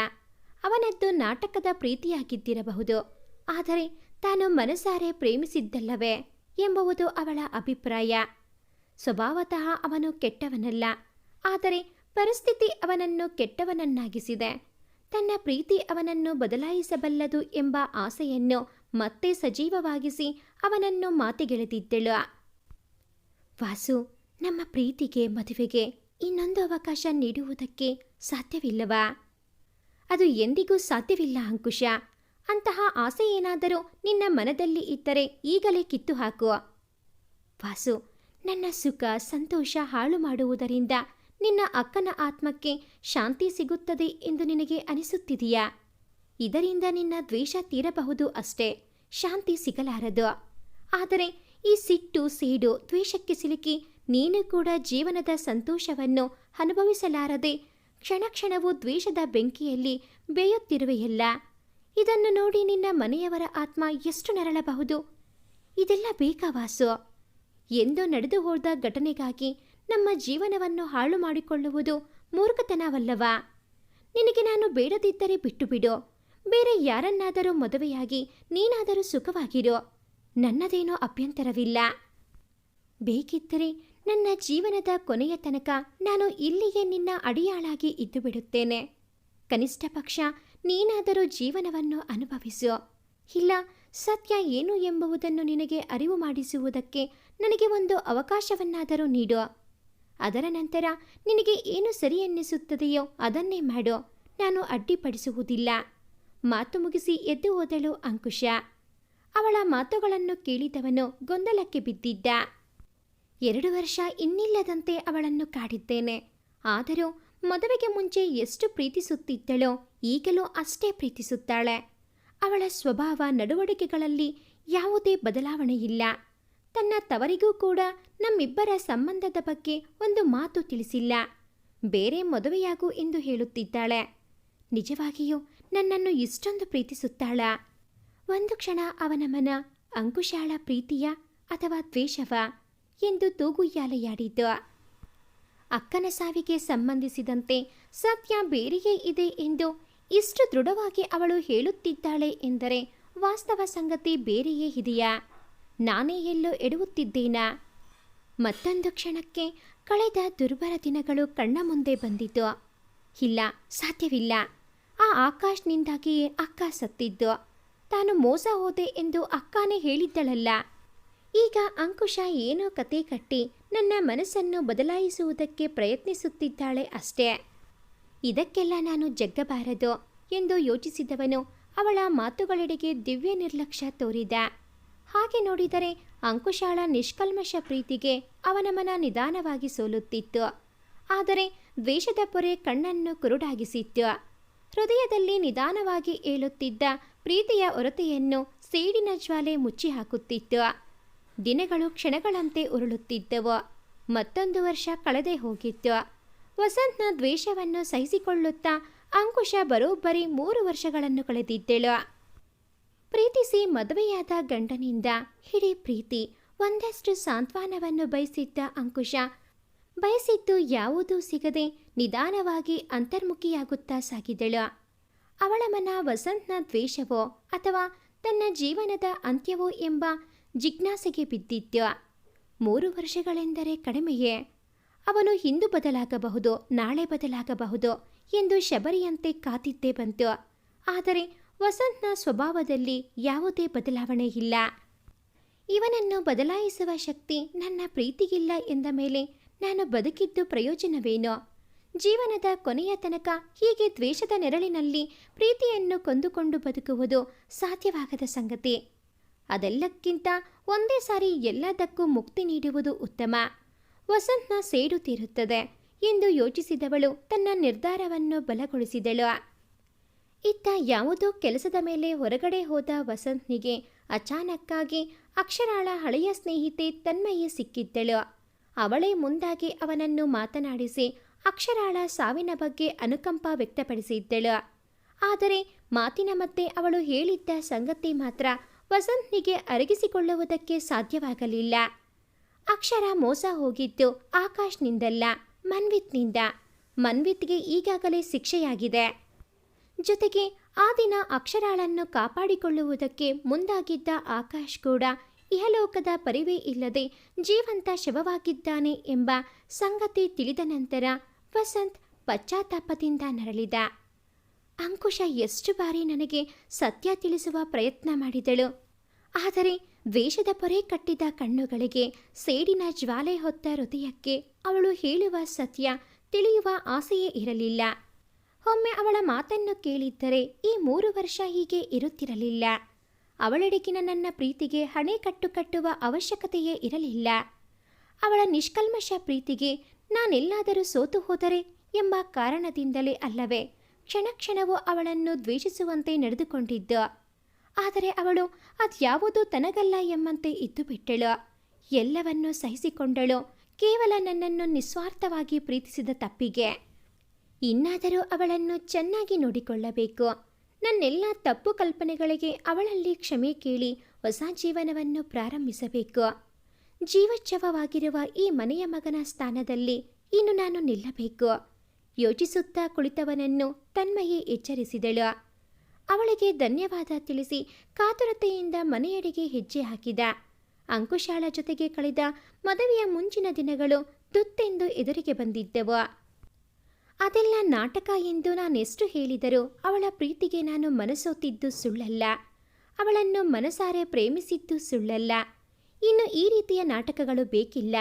ಅವನದ್ದು ನಾಟಕದ ಪ್ರೀತಿಯಾಗಿದ್ದಿರಬಹುದು. ಆದರೆ ತಾನು ಮನಸಾರೆ ಪ್ರೇಮಿಸಿದ್ದಲ್ಲವೇ ಎಂಬುವುದು ಅವಳ ಅಭಿಪ್ರಾಯ. ಸ್ವಭಾವತಃ ಅವನು ಕೆಟ್ಟವನಲ್ಲ. ಆದರೆ ಪರಿಸ್ಥಿತಿ ಅವನನ್ನು ಕೆಟ್ಟವನನ್ನಾಗಿಸಿದೆ. ತನ್ನ ಪ್ರೀತಿ ಅವನನ್ನು ಬದಲಾಯಿಸಬಲ್ಲದು ಎಂಬ ಆಸೆಯನ್ನು ಮತ್ತೆ ಸಜೀವವಾಗಿಸಿ ಅವನನ್ನು ಮಾತಿಗೆಳೆದಿದ್ದಳು. ವಾಸು, ನಮ್ಮ ಪ್ರೀತಿಗೆ, ಮದುವೆಗೆ ಇನ್ನೊಂದು ಅವಕಾಶ ನೀಡುವುದಕ್ಕೆ ಸಾಧ್ಯವಿಲ್ಲವಾ? ಅದು ಎಂದಿಗೂ ಸಾಧ್ಯವಿಲ್ಲ, ಅಂಕುಶ. ಅಂತಹ ಆಸೆ ಏನಾದರೂ ನಿನ್ನ ಮನದಲ್ಲಿ ಇದ್ದರೆ ಈಗಲೇ ಕಿತ್ತು ಹಾಕು ವಾಸು, ನನ್ನ ಸುಖ, ಸಂತೋಷ ಹಾಳು ಮಾಡುವುದರಿಂದ ನಿನ್ನ ಅಕ್ಕನ ಆತ್ಮಕ್ಕೆ ಶಾಂತಿ ಸಿಗುತ್ತದೆ ಎಂದು ನಿನಗೆ ಅನಿಸುತ್ತಿದೆಯಾ? ಇದರಿಂದ ನಿನ್ನ ದ್ವೇಷ ತೀರಬಹುದು ಅಷ್ಟೇ, ಶಾಂತಿ ಸಿಗಲಾರದು. ಆದರೆ ಈ ಸಿಟ್ಟು, ಸೇಡು, ದ್ವೇಷಕ್ಕೆ ಸಿಲುಕಿ ನೀನು ಕೂಡ ಜೀವನದ ಸಂತೋಷವನ್ನು ಅನುಭವಿಸಲಾರದೆ ಕ್ಷಣ ಕ್ಷಣವು ದ್ವೇಷದ ಬೆಂಕಿಯಲ್ಲಿ ಬೇಯುತ್ತಿರುವೆಯಲ್ಲ. ಇದನ್ನು ನೋಡಿ ನಿನ್ನ ಮನೆಯವರ ಆತ್ಮ ಎಷ್ಟು ನರಳಬಹುದು. ಇದೆಲ್ಲ ಬೇಕಾ ವಾಸು? ಎಂದೋ ನಡೆದು ಹೋದ ಘಟನೆಗಾಗಿ ನಮ್ಮ ಜೀವನವನ್ನು ಹಾಳು ಮಾಡಿಕೊಳ್ಳುವುದು ಮೂರ್ಖತನವಲ್ಲವಾ. ನಿನಗೆ ನಾನು ಬೇಡದಿದ್ದರೆ ಬಿಟ್ಟು ಬಿಡು ಬೇರೆ ಯಾರನ್ನಾದರೂ ಮದುವೆಯಾಗಿ ನೀನಾದರೂ ಸುಖವಾಗಿರು. ನನ್ನದೇನೋ ಅಭ್ಯಂತರವಿಲ್ಲ. ಬೇಕಿದ್ದರೆ ನನ್ನ ಜೀವನದ ಕೊನೆಯ ತನಕ ನಾನು ಇಲ್ಲಿಯೇ ನಿನ್ನ ಅಡಿಯಾಳಾಗಿ ಇದ್ದು ಬಿಡುತ್ತೇನೆ ಕನಿಷ್ಠ ಪಕ್ಷ ನೀನಾದರೂ ಜೀವನವನ್ನು ಅನುಭವಿಸು. ಇಲ್ಲ, ಸತ್ಯ ಏನು ಎಂಬುದನ್ನು ನಿನಗೆ ಅರಿವು ಮಾಡಿಸುವುದಕ್ಕೆ ನನಗೆ ಒಂದು ಅವಕಾಶವನ್ನಾದರೂ ನೀಡು. ಅದರ ನಂತರ ನಿನಗೆ ಏನು ಸರಿ ಎನ್ನಿಸುತ್ತದೆಯೋ ಅದನ್ನೇ ಮಾಡು. ನಾನು ಅಡ್ಡಿಪಡಿಸುವುದಿಲ್ಲ. ಮಾತು ಮುಗಿಸಿ ಎದ್ದು ಹೋದಳು ಅಂಕುಶ. ಅವಳ ಮಾತುಗಳನ್ನು ಕೇಳಿದವನು ಗೊಂದಲಕ್ಕೆ ಬಿದ್ದಿದ್ದ. ಎರಡು ವರ್ಷ ಇನ್ನಿಲ್ಲದಂತೆ ಅವಳನ್ನು ಕಾಡಿದ್ದೇನೆ. ಆದರೂ ಮದುವೆಗೆ ಮುಂಚೆ ಎಷ್ಟು ಪ್ರೀತಿಸುತ್ತಿದ್ದಳೋ ಈಗಲೂ ಅಷ್ಟೇ ಪ್ರೀತಿಸುತ್ತಾಳೆ. ಅವಳ ಸ್ವಭಾವ ನಡವಳಿಕೆಗಳಲ್ಲಿ ಯಾವುದೇ ಬದಲಾವಣೆ ಇಲ್ಲ. ತನ್ನ ತವರಿಗೂ ಕೂಡ ನಮ್ಮಿಬ್ಬರ ಸಂಬಂಧದ ಬಗ್ಗೆ ಒಂದು ಮಾತು ತಿಳಿಸಿಲ್ಲ. ಬೇರೆ ಮದುವೆಯಾಗು ಎಂದು ಹೇಳುತ್ತಿದ್ದಾಳೆ. ನಿಜವಾಗಿಯೂ ನನ್ನನ್ನು ಇಷ್ಟೊಂದು ಪ್ರೀತಿಸುತ್ತಾಳ. ಒಂದು ಕ್ಷಣ ಅವನ ಮನ ಅಂಕುಶಾಳ ಪ್ರೀತಿಯ ಅಥವಾ ದ್ವೇಷವ? ಎಂದು ತೂಗುಯ್ಯಾಲೆಯಾಡಿದ್ದ. ಅಕ್ಕನ ಸಾವಿಗೆ ಸಂಬಂಧಿಸಿದಂತೆ ಸತ್ಯ ಬೇರೆಯೇ ಇದೆ ಎಂದು ಇಷ್ಟು ದೃಢವಾಗಿ ಅವಳು ಹೇಳುತ್ತಿದ್ದಾಳೆ ಎಂದರೆ ವಾಸ್ತವ ಸಂಗತಿ ಬೇರೆಯೇ ಇದೆಯಾ? ನಾನೇ ಎಲ್ಲೋ ಎಡುವುತ್ತಿದ್ದೇನಾ? ಮತ್ತೊಂದು ಕ್ಷಣಕ್ಕೆ ಕಳೆದ ದುರ್ಬಲ ದಿನಗಳು ಕಣ್ಣ ಮುಂದೆ ಬಂದಿತು ಇಲ್ಲ, ಸಾಧ್ಯವಿಲ್ಲ. ಆ ಆಕಾಶ್ನಿಂದಾಗಿಯೇ ಅಕ್ಕ ಸತ್ತಿದ್ದು. ತಾನು ಮೋಸ ಹೋದೆ ಎಂದು ಅಕ್ಕನೇ ಹೇಳಿದ್ದಳಲ್ಲ. ಈಗ ಅಂಕುಶ ಏನೋ ಕತೆ ಕಟ್ಟಿ ನನ್ನ ಮನಸ್ಸನ್ನು ಬದಲಾಯಿಸುವುದಕ್ಕೆ ಪ್ರಯತ್ನಿಸುತ್ತಿದ್ದಾಳೆ ಅಷ್ಟೇ. ಇದಕ್ಕೆಲ್ಲ ನಾನು ಜಗ್ಗಬಾರದು ಎಂದು ಯೋಚಿಸಿದವನು ಅವಳ ಮಾತುಗಳೆಡೆಗೆ ದಿವ್ಯ ನಿರ್ಲಕ್ಷ್ಯ ತೋರಿದ. ಹಾಗೆ ನೋಡಿದರೆ ಅಂಕುಶಾಳ ನಿಷ್ಕಲ್ಮಶ ಪ್ರೀತಿಗೆ ಅವನ ಮನ ನಿಧಾನವಾಗಿ ಸೋಲುತ್ತಿತ್ತು. ಆದರೆ ದ್ವೇಷದ ಪೊರೆ ಕಣ್ಣನ್ನು ಕುರುಡಾಗಿಸಿತ್ತು. ಹೃದಯದಲ್ಲಿ ನಿಧಾನವಾಗಿ ಏಳುತ್ತಿದ್ದ ಪ್ರೀತಿಯ ಒರತೆಯನ್ನು ಸೇಡಿನ ಜ್ವಾಲೆ ಮುಚ್ಚಿ ಹಾಕುತ್ತಿತ್ತು ದಿನಗಳು ಕ್ಷಣಗಳಂತೆ ಉರುಳುತ್ತಿದ್ದವು. ಮತ್ತೊಂದು ವರ್ಷ ಕಳೆದೇ ಹೋಗಿತ್ತು. ವಸಂತ್ನ ದ್ವೇಷವನ್ನು ಸಹಿಸಿಕೊಳ್ಳುತ್ತಾ ಅಂಕುಶ ಬರೋಬ್ಬರಿ ಮೂರು ವರ್ಷಗಳನ್ನು ಕಳೆದಿದ್ದಳು. ಪ್ರೀತಿಸಿ ಮದುವೆಯಾದ ಗಂಡನಿಂದ, ಹಿಡೀ ಪ್ರೀತಿ, ಒಂದಷ್ಟು ಸಾಂತ್ವನವನ್ನು ಬಯಸಿದ್ದ ಅಂಕುಶ, ಬಯಸಿದ್ದು ಯಾವುದೂ ಸಿಗದೆ ನಿಧಾನವಾಗಿ ಅಂತರ್ಮುಖಿಯಾಗುತ್ತಾ ಸಾಗಿದಳು. ಅವಳ ಮನ ವಸಂತ್ನ ದ್ವೇಷವೋ ಅಥವಾ ತನ್ನ ಜೀವನದ ಅಂತ್ಯವೋ ಎಂಬ ಜಿಜ್ಞಾಸೆಗೆ ಬಿದ್ದಿದ್ದ ಮೂರು ವರ್ಷಗಳೆಂದರೆ ಕಡಿಮೆಯೇ? ಅವನು ಇಂದು ಬದಲಾಗಬಹುದು, ನಾಳೆ ಬದಲಾಗಬಹುದು ಎಂದು ಶಬರಿಯಂತೆ ಕಾತಿದ್ದೇ ಬಂತು. ಆದರೆ ವಸಂತ್ನ ಸ್ವಭಾವದಲ್ಲಿ ಯಾವುದೇ ಬದಲಾವಣೆ ಇಲ್ಲ. ಇವನನ್ನು ಬದಲಾಯಿಸುವ ಶಕ್ತಿ ನನ್ನ ಪ್ರೀತಿಗಿಲ್ಲ ಎಂದ ಮೇಲೆ ನಾನು ಬದುಕಿದ್ದು ಪ್ರಯೋಜನವೇನೋ? ಜೀವನದ ಕೊನೆಯ ತನಕ ಹೀಗೆ ದ್ವೇಷದ ನೆರಳಿನಲ್ಲಿ ಪ್ರೀತಿಯನ್ನು ಕೊಂದುಕೊಂಡು ಬದುಕುವುದು ಸಾಧ್ಯವಾಗದ ಸಂಗತಿ. ಅದೆಲ್ಲಕ್ಕಿಂತ ಒಂದೇ ಸಾರಿ ಎಲ್ಲದಕ್ಕೂ ಮುಕ್ತಿ ನೀಡುವುದು ಉತ್ತಮ. ವಸಂತ್ನ ಸೇಡು ತೀರುತ್ತದೆ ಎಂದು ಯೋಚಿಸಿದವಳು ತನ್ನ ನಿರ್ಧಾರವನ್ನು ಬಲಗೊಳಿಸಿದಳು. ಇತ್ತ ಯಾವುದೋ ಕೆಲಸದ ಮೇಲೆ ಹೊರಗಡೆ ಹೋದ ವಸಂತ್ನಿಗೆ ಅಚಾನಕ್ಕಾಗಿ ಅಕ್ಷರಾಳ ಹಳೆಯ ಸ್ನೇಹಿತೆ ತನ್ಮಯ್ಯ ಸಿಕ್ಕಿದ್ದಳು. ಅವಳೇ ಮುಂದಾಗಿ ಅವನನ್ನು ಮಾತನಾಡಿಸಿ ಅಕ್ಷರಾಳ ಸಾವಿನ ಬಗ್ಗೆ ಅನುಕಂಪ ವ್ಯಕ್ತಪಡಿಸಿದ್ದಳು. ಆದರೆ ಮಾತಿನ ಮತ್ತೆ ಅವಳು ಹೇಳಿದ್ದ ಸಂಗತಿ ಮಾತ್ರ ವಸಂತ್ನಿಗೆ ಅರಗಿಸಿಕೊಳ್ಳುವುದಕ್ಕೆ ಸಾಧ್ಯವಾಗಲಿಲ್ಲ. ಅಕ್ಷರ ಮೋಸ ಹೋಗಿದ್ದು ಆಕಾಶ್ನಿಂದಲ್ಲ, ಮನ್ವಿತ್ನಿಂದ. ಮನ್ವಿತ್ಗೆ ಈಗಾಗಲೇ ಶಿಕ್ಷೆಯಾಗಿದೆ. ಜೊತೆಗೆ ಆ ದಿನ ಅಕ್ಷರಾಳನ್ನು ಕಾಪಾಡಿಕೊಳ್ಳುವುದಕ್ಕೆ ಮುಂದಾಗಿದ್ದ ಆಕಾಶ್ ಕೂಡ ಇಹಲೋಕದ ಪರಿವೇ ಇಲ್ಲದೆ ಜೀವಂತ ಶವವಾಗಿದ್ದಾನೆ ಎಂಬ ಸಂಗತಿ ತಿಳಿದ ನಂತರ ವಸಂತ್ ಪಶ್ಚಾತ್ತಾಪದಿಂದ ನರಳಿದ. ಅಂಕುಶ ಎಷ್ಟು ಬಾರಿ ನನಗೆ ಸತ್ಯ ತಿಳಿಸುವ ಪ್ರಯತ್ನ ಮಾಡಿದಳು. ಆದರೆ ದ್ವೇಷದ ಪೊರೆ ಕಟ್ಟಿದ ಕಣ್ಣುಗಳಿಗೆ ಸೇಡಿನ ಜ್ವಾಲೆ ಹೊತ್ತ ಹೃದಯಕ್ಕೆ ಅವಳು ಹೇಳುವ ಸತ್ಯ ತಿಳಿಯುವ ಆಸೆಯೇ ಇರಲಿಲ್ಲ. ಒಮ್ಮೆ ಅವಳ ಮಾತನ್ನು ಕೇಳಿದ್ದರೆ ಈ ಮೂರು ವರ್ಷ ಹೀಗೆ ಇರುತ್ತಿರಲಿಲ್ಲ. ಅವಳೆಡೆಗಿನ ನನ್ನ ಪ್ರೀತಿಗೆ ಹಣೆ ಕಟ್ಟು ಕಟ್ಟುವ ಅವಶ್ಯಕತೆಯೇ ಇರಲಿಲ್ಲ. ಅವಳ ನಿಷ್ಕಲ್ಮಶ ಪ್ರೀತಿಗೆ ನಾನೆಲ್ಲಾದರೂ ಸೋತು ಹೋದರೆ ಎಂಬ ಕಾರಣದಿಂದಲೇ ಅಲ್ಲವೇ? ಕ್ಷಣ ಕ್ಷಣವೂ ಅವಳನ್ನು ದ್ವೇಷಿಸುವಂತೆ ನಡೆದುಕೊಂಡಿದ್ದ. ಆದರೆ ಅವಳು ಅದ್ಯಾವುದೂ ತನಗಲ್ಲ ಎಂಬಂತೆ ಇದ್ದು ಬಿಟ್ಟಳು. ಎಲ್ಲವನ್ನೂ ಸಹಿಸಿಕೊಂಡಳು. ಕೇವಲ ನನ್ನನ್ನು ನಿಸ್ವಾರ್ಥವಾಗಿ ಪ್ರೀತಿಸಿದ ತಪ್ಪಿಗೆ. ಇನ್ನಾದರೂ ಅವಳನ್ನು ಚೆನ್ನಾಗಿ ನೋಡಿಕೊಳ್ಳಬೇಕು. ನನ್ನೆಲ್ಲ ತಪ್ಪು ಕಲ್ಪನೆಗಳಿಗೆ ಅವಳಲ್ಲಿ ಕ್ಷಮೆ ಕೇಳಿ ಹೊಸ ಜೀವನವನ್ನು ಪ್ರಾರಂಭಿಸಬೇಕು. ಜೀವಚ್ಛವವಾಗಿರುವ ಈ ಮನೆಯ ಮಗನ ಸ್ಥಾನದಲ್ಲಿ ಇನ್ನು ನಾನು ನಿಲ್ಲಬೇಕು. ಯೋಚಿಸುತ್ತಾ ಕುಳಿತವನನ್ನು ತನ್ಮಯೆ ಎಚ್ಚರಿಸಿದಳು. ಅವಳಿಗೆ ಧನ್ಯವಾದ ತಿಳಿಸಿ ಕಾತುರತೆಯಿಂದ ಮನೆಯಡೆಗೆ ಹೆಜ್ಜೆ ಹಾಕಿದ. ಅಂಕುಶಾಳ ಜೊತೆಗೆ ಕಳೆದ ಮದುವೆಯ ಮುಂಚಿನ ದಿನಗಳು ತುತ್ತೆಂದು ಎದುರಿಗೆ ಬಂದಿದ್ದವು. ಅದೆಲ್ಲ ನಾಟಕ ಎಂದು ನಾನೆಷ್ಟು ಹೇಳಿದರೂ ಅವಳ ಪ್ರೀತಿಗೆ ನಾನು ಮನಸೋತಿದ್ದು ಸುಳ್ಳಲ್ಲ. ಅವಳನ್ನು ಮನಸಾರೆ ಪ್ರೇಮಿಸಿದ್ದು ಸುಳ್ಳಲ್ಲ. ಇನ್ನು ಈ ರೀತಿಯ ನಾಟಕಗಳು ಬೇಕಿಲ್ಲ.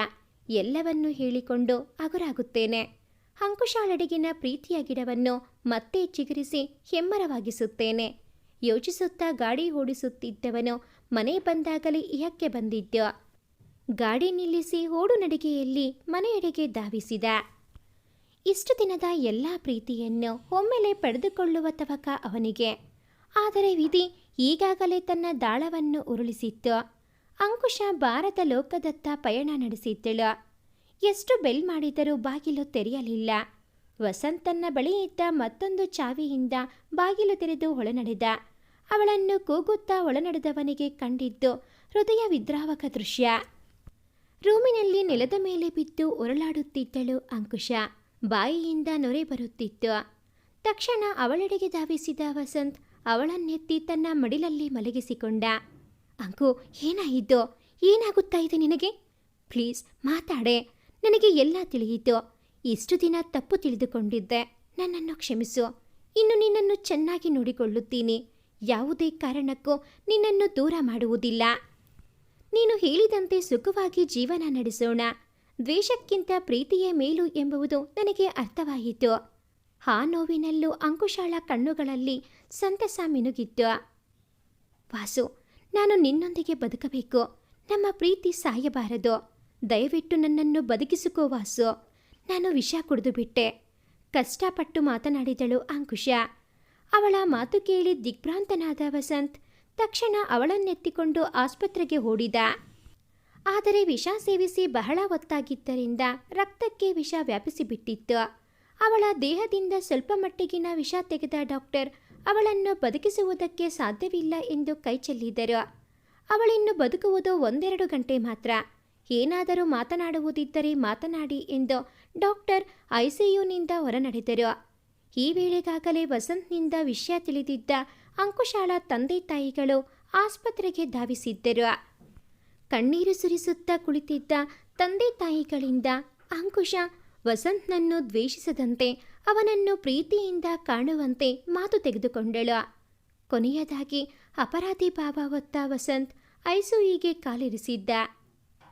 ಎಲ್ಲವನ್ನೂ ಹೇಳಿಕೊಂಡು ಅಗುರಾಗುತ್ತೇನೆ. ಅಂಕುಶಾಳಡೆಗಿನ ಪ್ರೀತಿಯ ಗಿಡವನ್ನು ಮತ್ತೆ ಚಿಗುರಿಸಿ ಹೆಮ್ಮರವಾಗಿಸುತ್ತೇನೆ. ಯೋಚಿಸುತ್ತಾ ಗಾಡಿ ಓಡಿಸುತ್ತಿದ್ದವನು ಮನೆ ಬಂದಾಗಲೇ ಇಹಕ್ಕೆ ಬಂದಿದ್ದ. ಗಾಡಿ ನಿಲ್ಲಿಸಿ ಓಡು ನಡಿಗೆಯಲ್ಲಿ ಮನೆಯೆಡೆಗೆ ಧಾವಿಸಿದ. ಇಷ್ಟು ದಿನದ ಎಲ್ಲ ಪ್ರೀತಿಯನ್ನು ಒಮ್ಮೆಲೆ ಪಡೆದುಕೊಳ್ಳುವ ತವಕ ಅವನಿಗೆ. ಆದರೆ ವಿಧಿ ಈಗಾಗಲೇ ತನ್ನ ದಾಳವನ್ನು ಉರುಳಿಸಿತ್ತು. ಅಂಕುಶ ಭಾರತ ಲೋಕದತ್ತ ಪಯಣ ನಡೆಸಿದ್ದಳು. ಎಷ್ಟು ಬೆಲ್ ಮಾಡಿದರೂ ಬಾಗಿಲು ತೆರೆಯಲಿಲ್ಲ. ವಸಂತನ್ನ ಬಳಿ ಇದ್ದ ಮತ್ತೊಂದು ಚಾವಿಯಿಂದ ಬಾಗಿಲು ತೆರೆದು ಒಳನಡೆದ. ಅವಳನ್ನು ಕೂಗುತ್ತಾ ಒಳನಡೆದವನಿಗೆ ಕಂಡಿದ್ದು ಹೃದಯ ವಿದ್ರಾವಕ ದೃಶ್ಯ. ರೂಮಿನಲ್ಲಿ ನೆಲದ ಮೇಲೆ ಬಿದ್ದು ಉರುಳಾಡುತ್ತಿದ್ದಳು ಅಂಕುಶ. ಬಾಯಿಯಿಂದ ನೊರೆ ಬರುತ್ತಿತ್ತು. ತಕ್ಷಣ ಅವಳೆಡೆಗೆ ಧಾವಿಸಿದ ವಸಂತ್ ಅವಳನ್ನೆತ್ತಿ ತನ್ನ ಮಡಿಲಲ್ಲಿ ಮಲಗಿಸಿಕೊಂಡ. ಅಂಕು, ಏನಾಯಿತು? ಏನಾಗುತ್ತಾ ಇದೆ ನಿನಗೆ? ಪ್ಲೀಸ್ ಮಾತಾಡೆ. ನನಗೆ ಎಲ್ಲ ತಿಳಿಯಿತು. ಇಷ್ಟು ದಿನ ತಪ್ಪು ತಿಳಿದುಕೊಂಡಿದ್ದೆ. ನನ್ನನ್ನು ಕ್ಷಮಿಸು. ಇನ್ನು ನಿನ್ನನ್ನು ಚೆನ್ನಾಗಿ ನೋಡಿಕೊಳ್ಳುತ್ತೀನಿ. ಯಾವುದೇ ಕಾರಣಕ್ಕೂ ನಿನ್ನನ್ನು ದೂರ ಮಾಡುವುದಿಲ್ಲ. ನೀನು ಹೇಳಿದಂತೆ ಸುಖವಾಗಿ ಜೀವನ ನಡೆಸೋಣ. ದ್ವೇಷಕ್ಕಿಂತ ಪ್ರೀತಿಯೇ ಮೇಲು ಎಂಬುದು ನನಗೆ ಅರ್ಥವಾಯಿತು. ಆ ನೋವಿನಲ್ಲೂ ಅಂಕುಶಾಳ ಕಣ್ಣುಗಳಲ್ಲಿ ಸಂತಸ ಮಿನುಗಿತ್ತು. ವಾಸು, ನಾನು ನಿನ್ನೊಂದಿಗೆ ಬದುಕಬೇಕು. ನಮ್ಮ ಪ್ರೀತಿ ಸಾಯಬಾರದು. ದಯವಿಟ್ಟು ನನ್ನನ್ನು ಬದುಕಿಸಿಕೋ ವಾಸು. ನಾನು ವಿಷ ಕುಡಿದು ಬಿಟ್ಟೆ. ಕಷ್ಟಪಟ್ಟು ಮಾತನಾಡಿದಳು ಅಂಕುಶ. ಅವಳ ಮಾತು ಕೇಳಿ ದಿಗ್ಭ್ರಾಂತನಾದ ವಸಂತ್ ತಕ್ಷಣ ಅವಳನ್ನೆತ್ತಿಕೊಂಡು ಆಸ್ಪತ್ರೆಗೆ ಓಡಿದ. ಆದರೆ ವಿಷ ಸೇವಿಸಿ ಬಹಳ ಒತ್ತಾಗಿದ್ದರಿಂದ ರಕ್ತಕ್ಕೆ ವಿಷ ವ್ಯಾಪಿಸಿಬಿಟ್ಟಿತ್ತು. ಅವಳ ದೇಹದಿಂದ ಸ್ವಲ್ಪ ಮಟ್ಟಿಗಿನ ವಿಷ ತೆಗೆದ ಡಾಕ್ಟರ್ ಅವಳನ್ನು ಬದುಕಿಸುವುದಕ್ಕೆ ಸಾಧ್ಯವಿಲ್ಲ ಎಂದು ಕೈ ಚೆಲ್ಲಿದರು. ಅವಳಿನ್ನು ಬದುಕುವುದು ಒಂದೆರಡು ಗಂಟೆ ಮಾತ್ರ. ಏನಾದರೂ ಮಾತನಾಡುವುದಿದ್ದರೆ ಮಾತನಾಡಿ ಎಂದು ಡಾಕ್ಟರ್ ಐಸಿಯುನಿಂದ ಹೊರನಡೆದರು. ಈ ವೇಳೆಗಾಗಲೇ ವಸಂತ್ನಿಂದ ವಿಷಯ ತಿಳಿದಿದ್ದ ಅಂಕುಶಾಳ ತಂದೆ ತಾಯಿಗಳು ಆಸ್ಪತ್ರೆಗೆ ಧಾವಿಸಿದ್ದರು. ಕಣ್ಣೀರು ಸುರಿಸುತ್ತಾ ಕುಳಿತಿದ್ದ ತಂದೆ ತಾಯಿಗಳಿಂದ ಅಂಕುಶ, ವಸಂತ್ನನ್ನು ದ್ವೇಷಿಸದಂತೆ ಅವನನ್ನು ಪ್ರೀತಿಯಿಂದ ಕಾಣುವಂತೆ ಮಾತು ತೆಗೆದುಕೊಂಡಳು. ಕೊನೆಯದಾಗಿ ಅಪರಾಧಿ ಬಾಬಾ ಹೊತ್ತ ವಸಂತ್ ಐಸುಯಿಗೆ ಕಾಲಿರಿಸಿದ್ದ.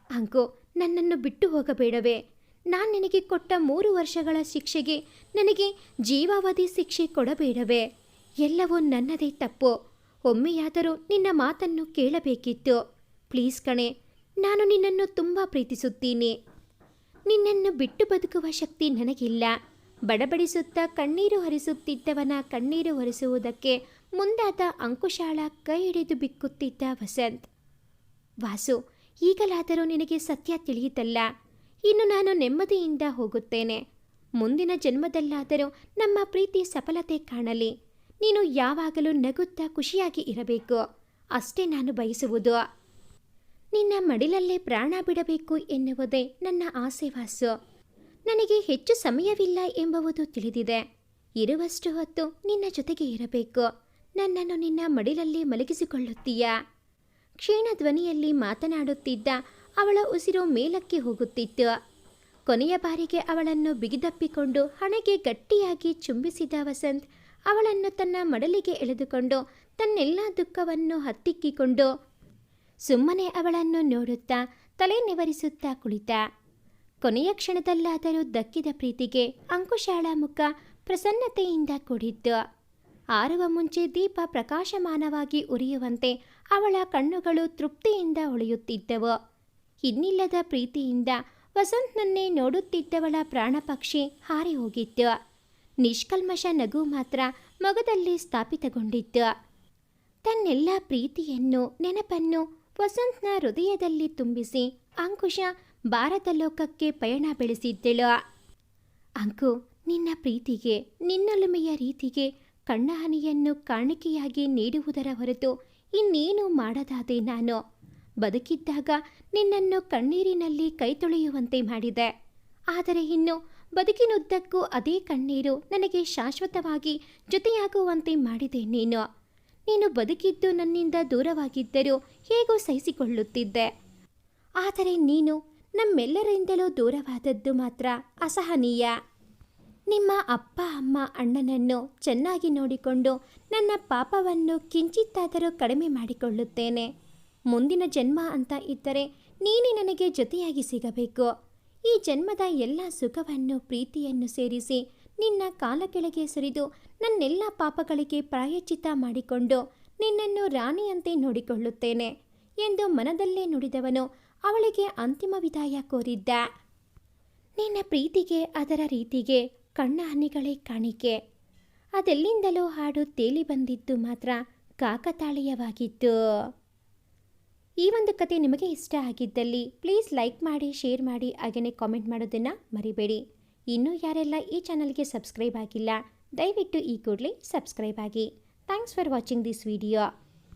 ಅಂಕು, ನನ್ನನ್ನು ಬಿಟ್ಟು ಹೋಗಬೇಡವೇ. ನಾನು ನಿನಗೆ ಕೊಟ್ಟ ಮೂರು ವರ್ಷಗಳ ಶಿಕ್ಷೆಗೆ ನನಗೆ ಜೀವಾವಧಿ ಶಿಕ್ಷೆ ಕೊಡಬೇಡವೇ. ಎಲ್ಲವೂ ನನ್ನದೇ ತಪ್ಪು. ಒಮ್ಮೆಯಾದರೂ ನಿನ್ನ ಮಾತನ್ನು ಕೇಳಬೇಕಿತ್ತು. ಪ್ಲೀಸ್ ಕಣೆ, ನಾನು ನಿನ್ನನ್ನು ತುಂಬ ಪ್ರೀತಿಸುತ್ತೀನಿ. ನಿನ್ನನ್ನು ಬಿಟ್ಟು ಬದುಕುವ ಶಕ್ತಿ ನನಗಿಲ್ಲ. ಬಡಬಡಿಸುತ್ತಾ ಕಣ್ಣೀರು ಹರಿಸುತ್ತಿದ್ದವನ ಕಣ್ಣೀರು ಹೊರಿಸುವುದಕ್ಕೆ ಮುಂದಾದ ಅಂಕುಶಾಳ ಕೈ ಹಿಡಿದು ಬಿಕ್ಕುತ್ತಿದ್ದ ವಸಂತ್. ವಾಸು ಈಗಲಾದರೂ ನಿನಗೆ ಸತ್ಯ ತಿಳಿಯಿತಲ್ಲ. ಇನ್ನು ನಾನು ನೆಮ್ಮದಿಯಿಂದ ಹೋಗುತ್ತೇನೆ. ಮುಂದಿನ ಜನ್ಮದಲ್ಲಾದರೂ ನಮ್ಮ ಪ್ರೀತಿ ಸಫಲತೆ ಕಾಣಲಿ. ನೀನು ಯಾವಾಗಲೂ ನಗುತ್ತಾ ಖುಷಿಯಾಗಿ ಇರಬೇಕು. ಅಷ್ಟೇ ನಾನು ಬಯಸುವುದು. ನಿನ್ನ ಮಡಿಲಲ್ಲೇ ಪ್ರಾಣ ಬಿಡಬೇಕು ಎನ್ನುವುದೇ ನನ್ನ ಆಸೆವಾಸು. ನನಗೆ ಹೆಚ್ಚು ಸಮಯವಿಲ್ಲ ಎಂಬುವುದು ತಿಳಿದಿದೆ. ಇರುವಷ್ಟು ಹೊತ್ತು ನಿನ್ನ ಜೊತೆಗೆ ಇರಬೇಕು. ನನ್ನನ್ನು ನಿನ್ನ ಮಡಿಲಲ್ಲಿ ಮಲಗಿಸಿಕೊಳ್ಳುತ್ತೀಯಾ? ಕ್ಷೀಣ ಧ್ವನಿಯಲ್ಲಿ ಮಾತನಾಡುತ್ತಿದ್ದ ಅವಳ ಉಸಿರು ಮೇಲಕ್ಕೆ ಹೋಗುತ್ತಿತ್ತು. ಕೊನೆಯ ಬಾರಿಗೆ ಅವಳನ್ನು ಬಿಗಿದಪ್ಪಿಕೊಂಡು ಹಣೆಗೆ ಗಟ್ಟಿಯಾಗಿ ಚುಂಬಿಸಿದ ವಸಂತ್ ಅವಳನ್ನು ತನ್ನ ಮಡಲಿಗೆ ಎಳೆದುಕೊಂಡು ತನ್ನೆಲ್ಲ ದುಃಖವನ್ನು ಹತ್ತಿಕ್ಕಿಕೊಂಡು ಸುಮ್ಮನೆ ಅವಳನ್ನು ನೋಡುತ್ತಾ ತಲೆ ನಿವರಿಸುತ್ತಾ ಕುಳಿತ. ಕೊನೆಯ ಕ್ಷಣದಲ್ಲಾದರೂ ದಕ್ಕಿದ ಪ್ರೀತಿಗೆ ಅಂಕುಶಾಳ ಮುಖ ಪ್ರಸನ್ನತೆಯಿಂದ ಕೂಡಿತ್ತು. ಆರುವ ಮುಂಚೆ ದೀಪ ಪ್ರಕಾಶಮಾನವಾಗಿ ಉರಿಯುವಂತೆ ಅವಳ ಕಣ್ಣುಗಳು ತೃಪ್ತಿಯಿಂದ ಹೊಳೆಯುತ್ತಿದ್ದವು. ಇನ್ನಿಲ್ಲದ ಪ್ರೀತಿಯಿಂದ ವಸಂತ್ನನ್ನೇ ನೋಡುತ್ತಿದ್ದವಳ ಪ್ರಾಣಪಕ್ಷಿ ಹಾರಿ ಹೋಗಿತ್ತು. ನಿಷ್ಕಲ್ಮಶ ನಗು ಮಾತ್ರ ಮೊಗದಲ್ಲಿ ಸ್ಥಾಪಿತಗೊಂಡಿತ್ತು. ತನ್ನೆಲ್ಲ ಪ್ರೀತಿಯನ್ನು, ನೆನಪನ್ನು ವಸಂತ್ನ ಹೃದಯದಲ್ಲಿ ತುಂಬಿಸಿ ಅಂಕುಶ ಭಾರತ ಲೋಕಕ್ಕೆ ಪಯಣ ಬೆಳೆಸಿದ್ದಳು. ಅಂಕು, ನಿನ್ನ ಪ್ರೀತಿಗೆ ನಿನ್ನೊಲುಮೆಯ ರೀತಿಗೆ ಕಣ್ಣಹನಿಯನ್ನು ಕಾಣಿಕೆಯಾಗಿ ನೀಡುವುದರ ಹೊರತು ಇನ್ನೇನು ಮಾಡದಾದೆ ನಾನು. ಬದುಕಿದ್ದಾಗ ನಿನ್ನನ್ನು ಕಣ್ಣೀರಿನಲ್ಲಿ ಕೈ ತೊಳೆಯುವಂತೆ ಮಾಡಿದೆ. ಆದರೆ ಇನ್ನು ಬದುಕಿನುದ್ದಕ್ಕೂ ಅದೇ ಕಣ್ಣೀರು ನನಗೆ ಶಾಶ್ವತವಾಗಿ ಜೊತೆಯಾಗುವಂತೆ ಮಾಡಿದೆ ನೀನು. ನೀನು ಬದುಕಿದ್ದು ನನ್ನಿಂದ ದೂರವಾಗಿದ್ದರೂ ಹೇಗೋ ಸಹಿಸಿಕೊಳ್ಳುತ್ತಿದ್ದೆ. ಆದರೆ ನೀನು ನಮ್ಮೆಲ್ಲರಿಂದಲೂ ದೂರವಾದದ್ದು ಮಾತ್ರ ಅಸಹನೀಯ. ನಿಮ್ಮ ಅಪ್ಪ, ಅಮ್ಮ, ಅಣ್ಣನನ್ನು ಚೆನ್ನಾಗಿ ನೋಡಿಕೊಂಡು ನನ್ನ ಪಾಪವನ್ನು ಕಿಂಚಿತ್ತಾದರೂ ಕಡಿಮೆ ಮಾಡಿಕೊಳ್ಳುತ್ತೇನೆ. ಮುಂದಿನ ಜನ್ಮ ಅಂತ ಇದ್ದರೆ ನೀನೇ ನನಗೆ ಜೊತೆಯಾಗಿ ಸಿಗಬೇಕು. ಈ ಜನ್ಮದ ಎಲ್ಲ ಸುಖವನ್ನು, ಪ್ರೀತಿಯನ್ನು ಸೇರಿಸಿ ನಿನ್ನ ಕಾಲ ಕೆಳಗೆ ಸರಿದು ನನ್ನೆಲ್ಲ ಪಾಪಗಳಿಗೆ ಪ್ರಾಯಚಿತ ಮಾಡಿಕೊಂಡು ನಿನ್ನನ್ನು ರಾಣಿಯಂತೆ ನೋಡಿಕೊಳ್ಳುತ್ತೇನೆ ಎಂದು ಮನದಲ್ಲೇ ನುಡಿದವನು ಅವಳಿಗೆ ಅಂತಿಮ ವಿದಾಯ ಕೋರಿದ್ದ. ನಿನ್ನ ಪ್ರೀತಿಗೆ, ಅದರ ರೀತಿಗೆ ಕಣ್ಣ ಹನಿಗಳೇ ಕಾಣಿಕೆ. ಅದೆಲ್ಲಿಂದಲೋ ಹಾಡು ತೇಲಿ ಬಂದಿದ್ದು ಮಾತ್ರ ಕಾಕತಾಳೀಯವಾಗಿತ್ತು. ಈ ಒಂದು ಕತೆ ನಿಮಗೆ ಇಷ್ಟ ಆಗಿದ್ದಲ್ಲಿ ಪ್ಲೀಸ್ ಲೈಕ್ ಮಾಡಿ, ಶೇರ್ ಮಾಡಿ ಹಾಗೆಯೇ ಕಾಮೆಂಟ್ ಮಾಡೋದನ್ನು ಮರಿಬೇಡಿ. ಇನ್ನೂ ಯಾರೆಲ್ಲ ಈ ಚಾನಲ್ಗೆ ಸಬ್ಸ್ಕ್ರೈಬ್ ಆಗಿಲ್ಲ, ದಯವಿಟ್ಟು ಈ ಕೂಡಲೇ ಸಬ್ಸ್ಕ್ರೈಬ್ ಆಗಿ. Thanks for watching this video.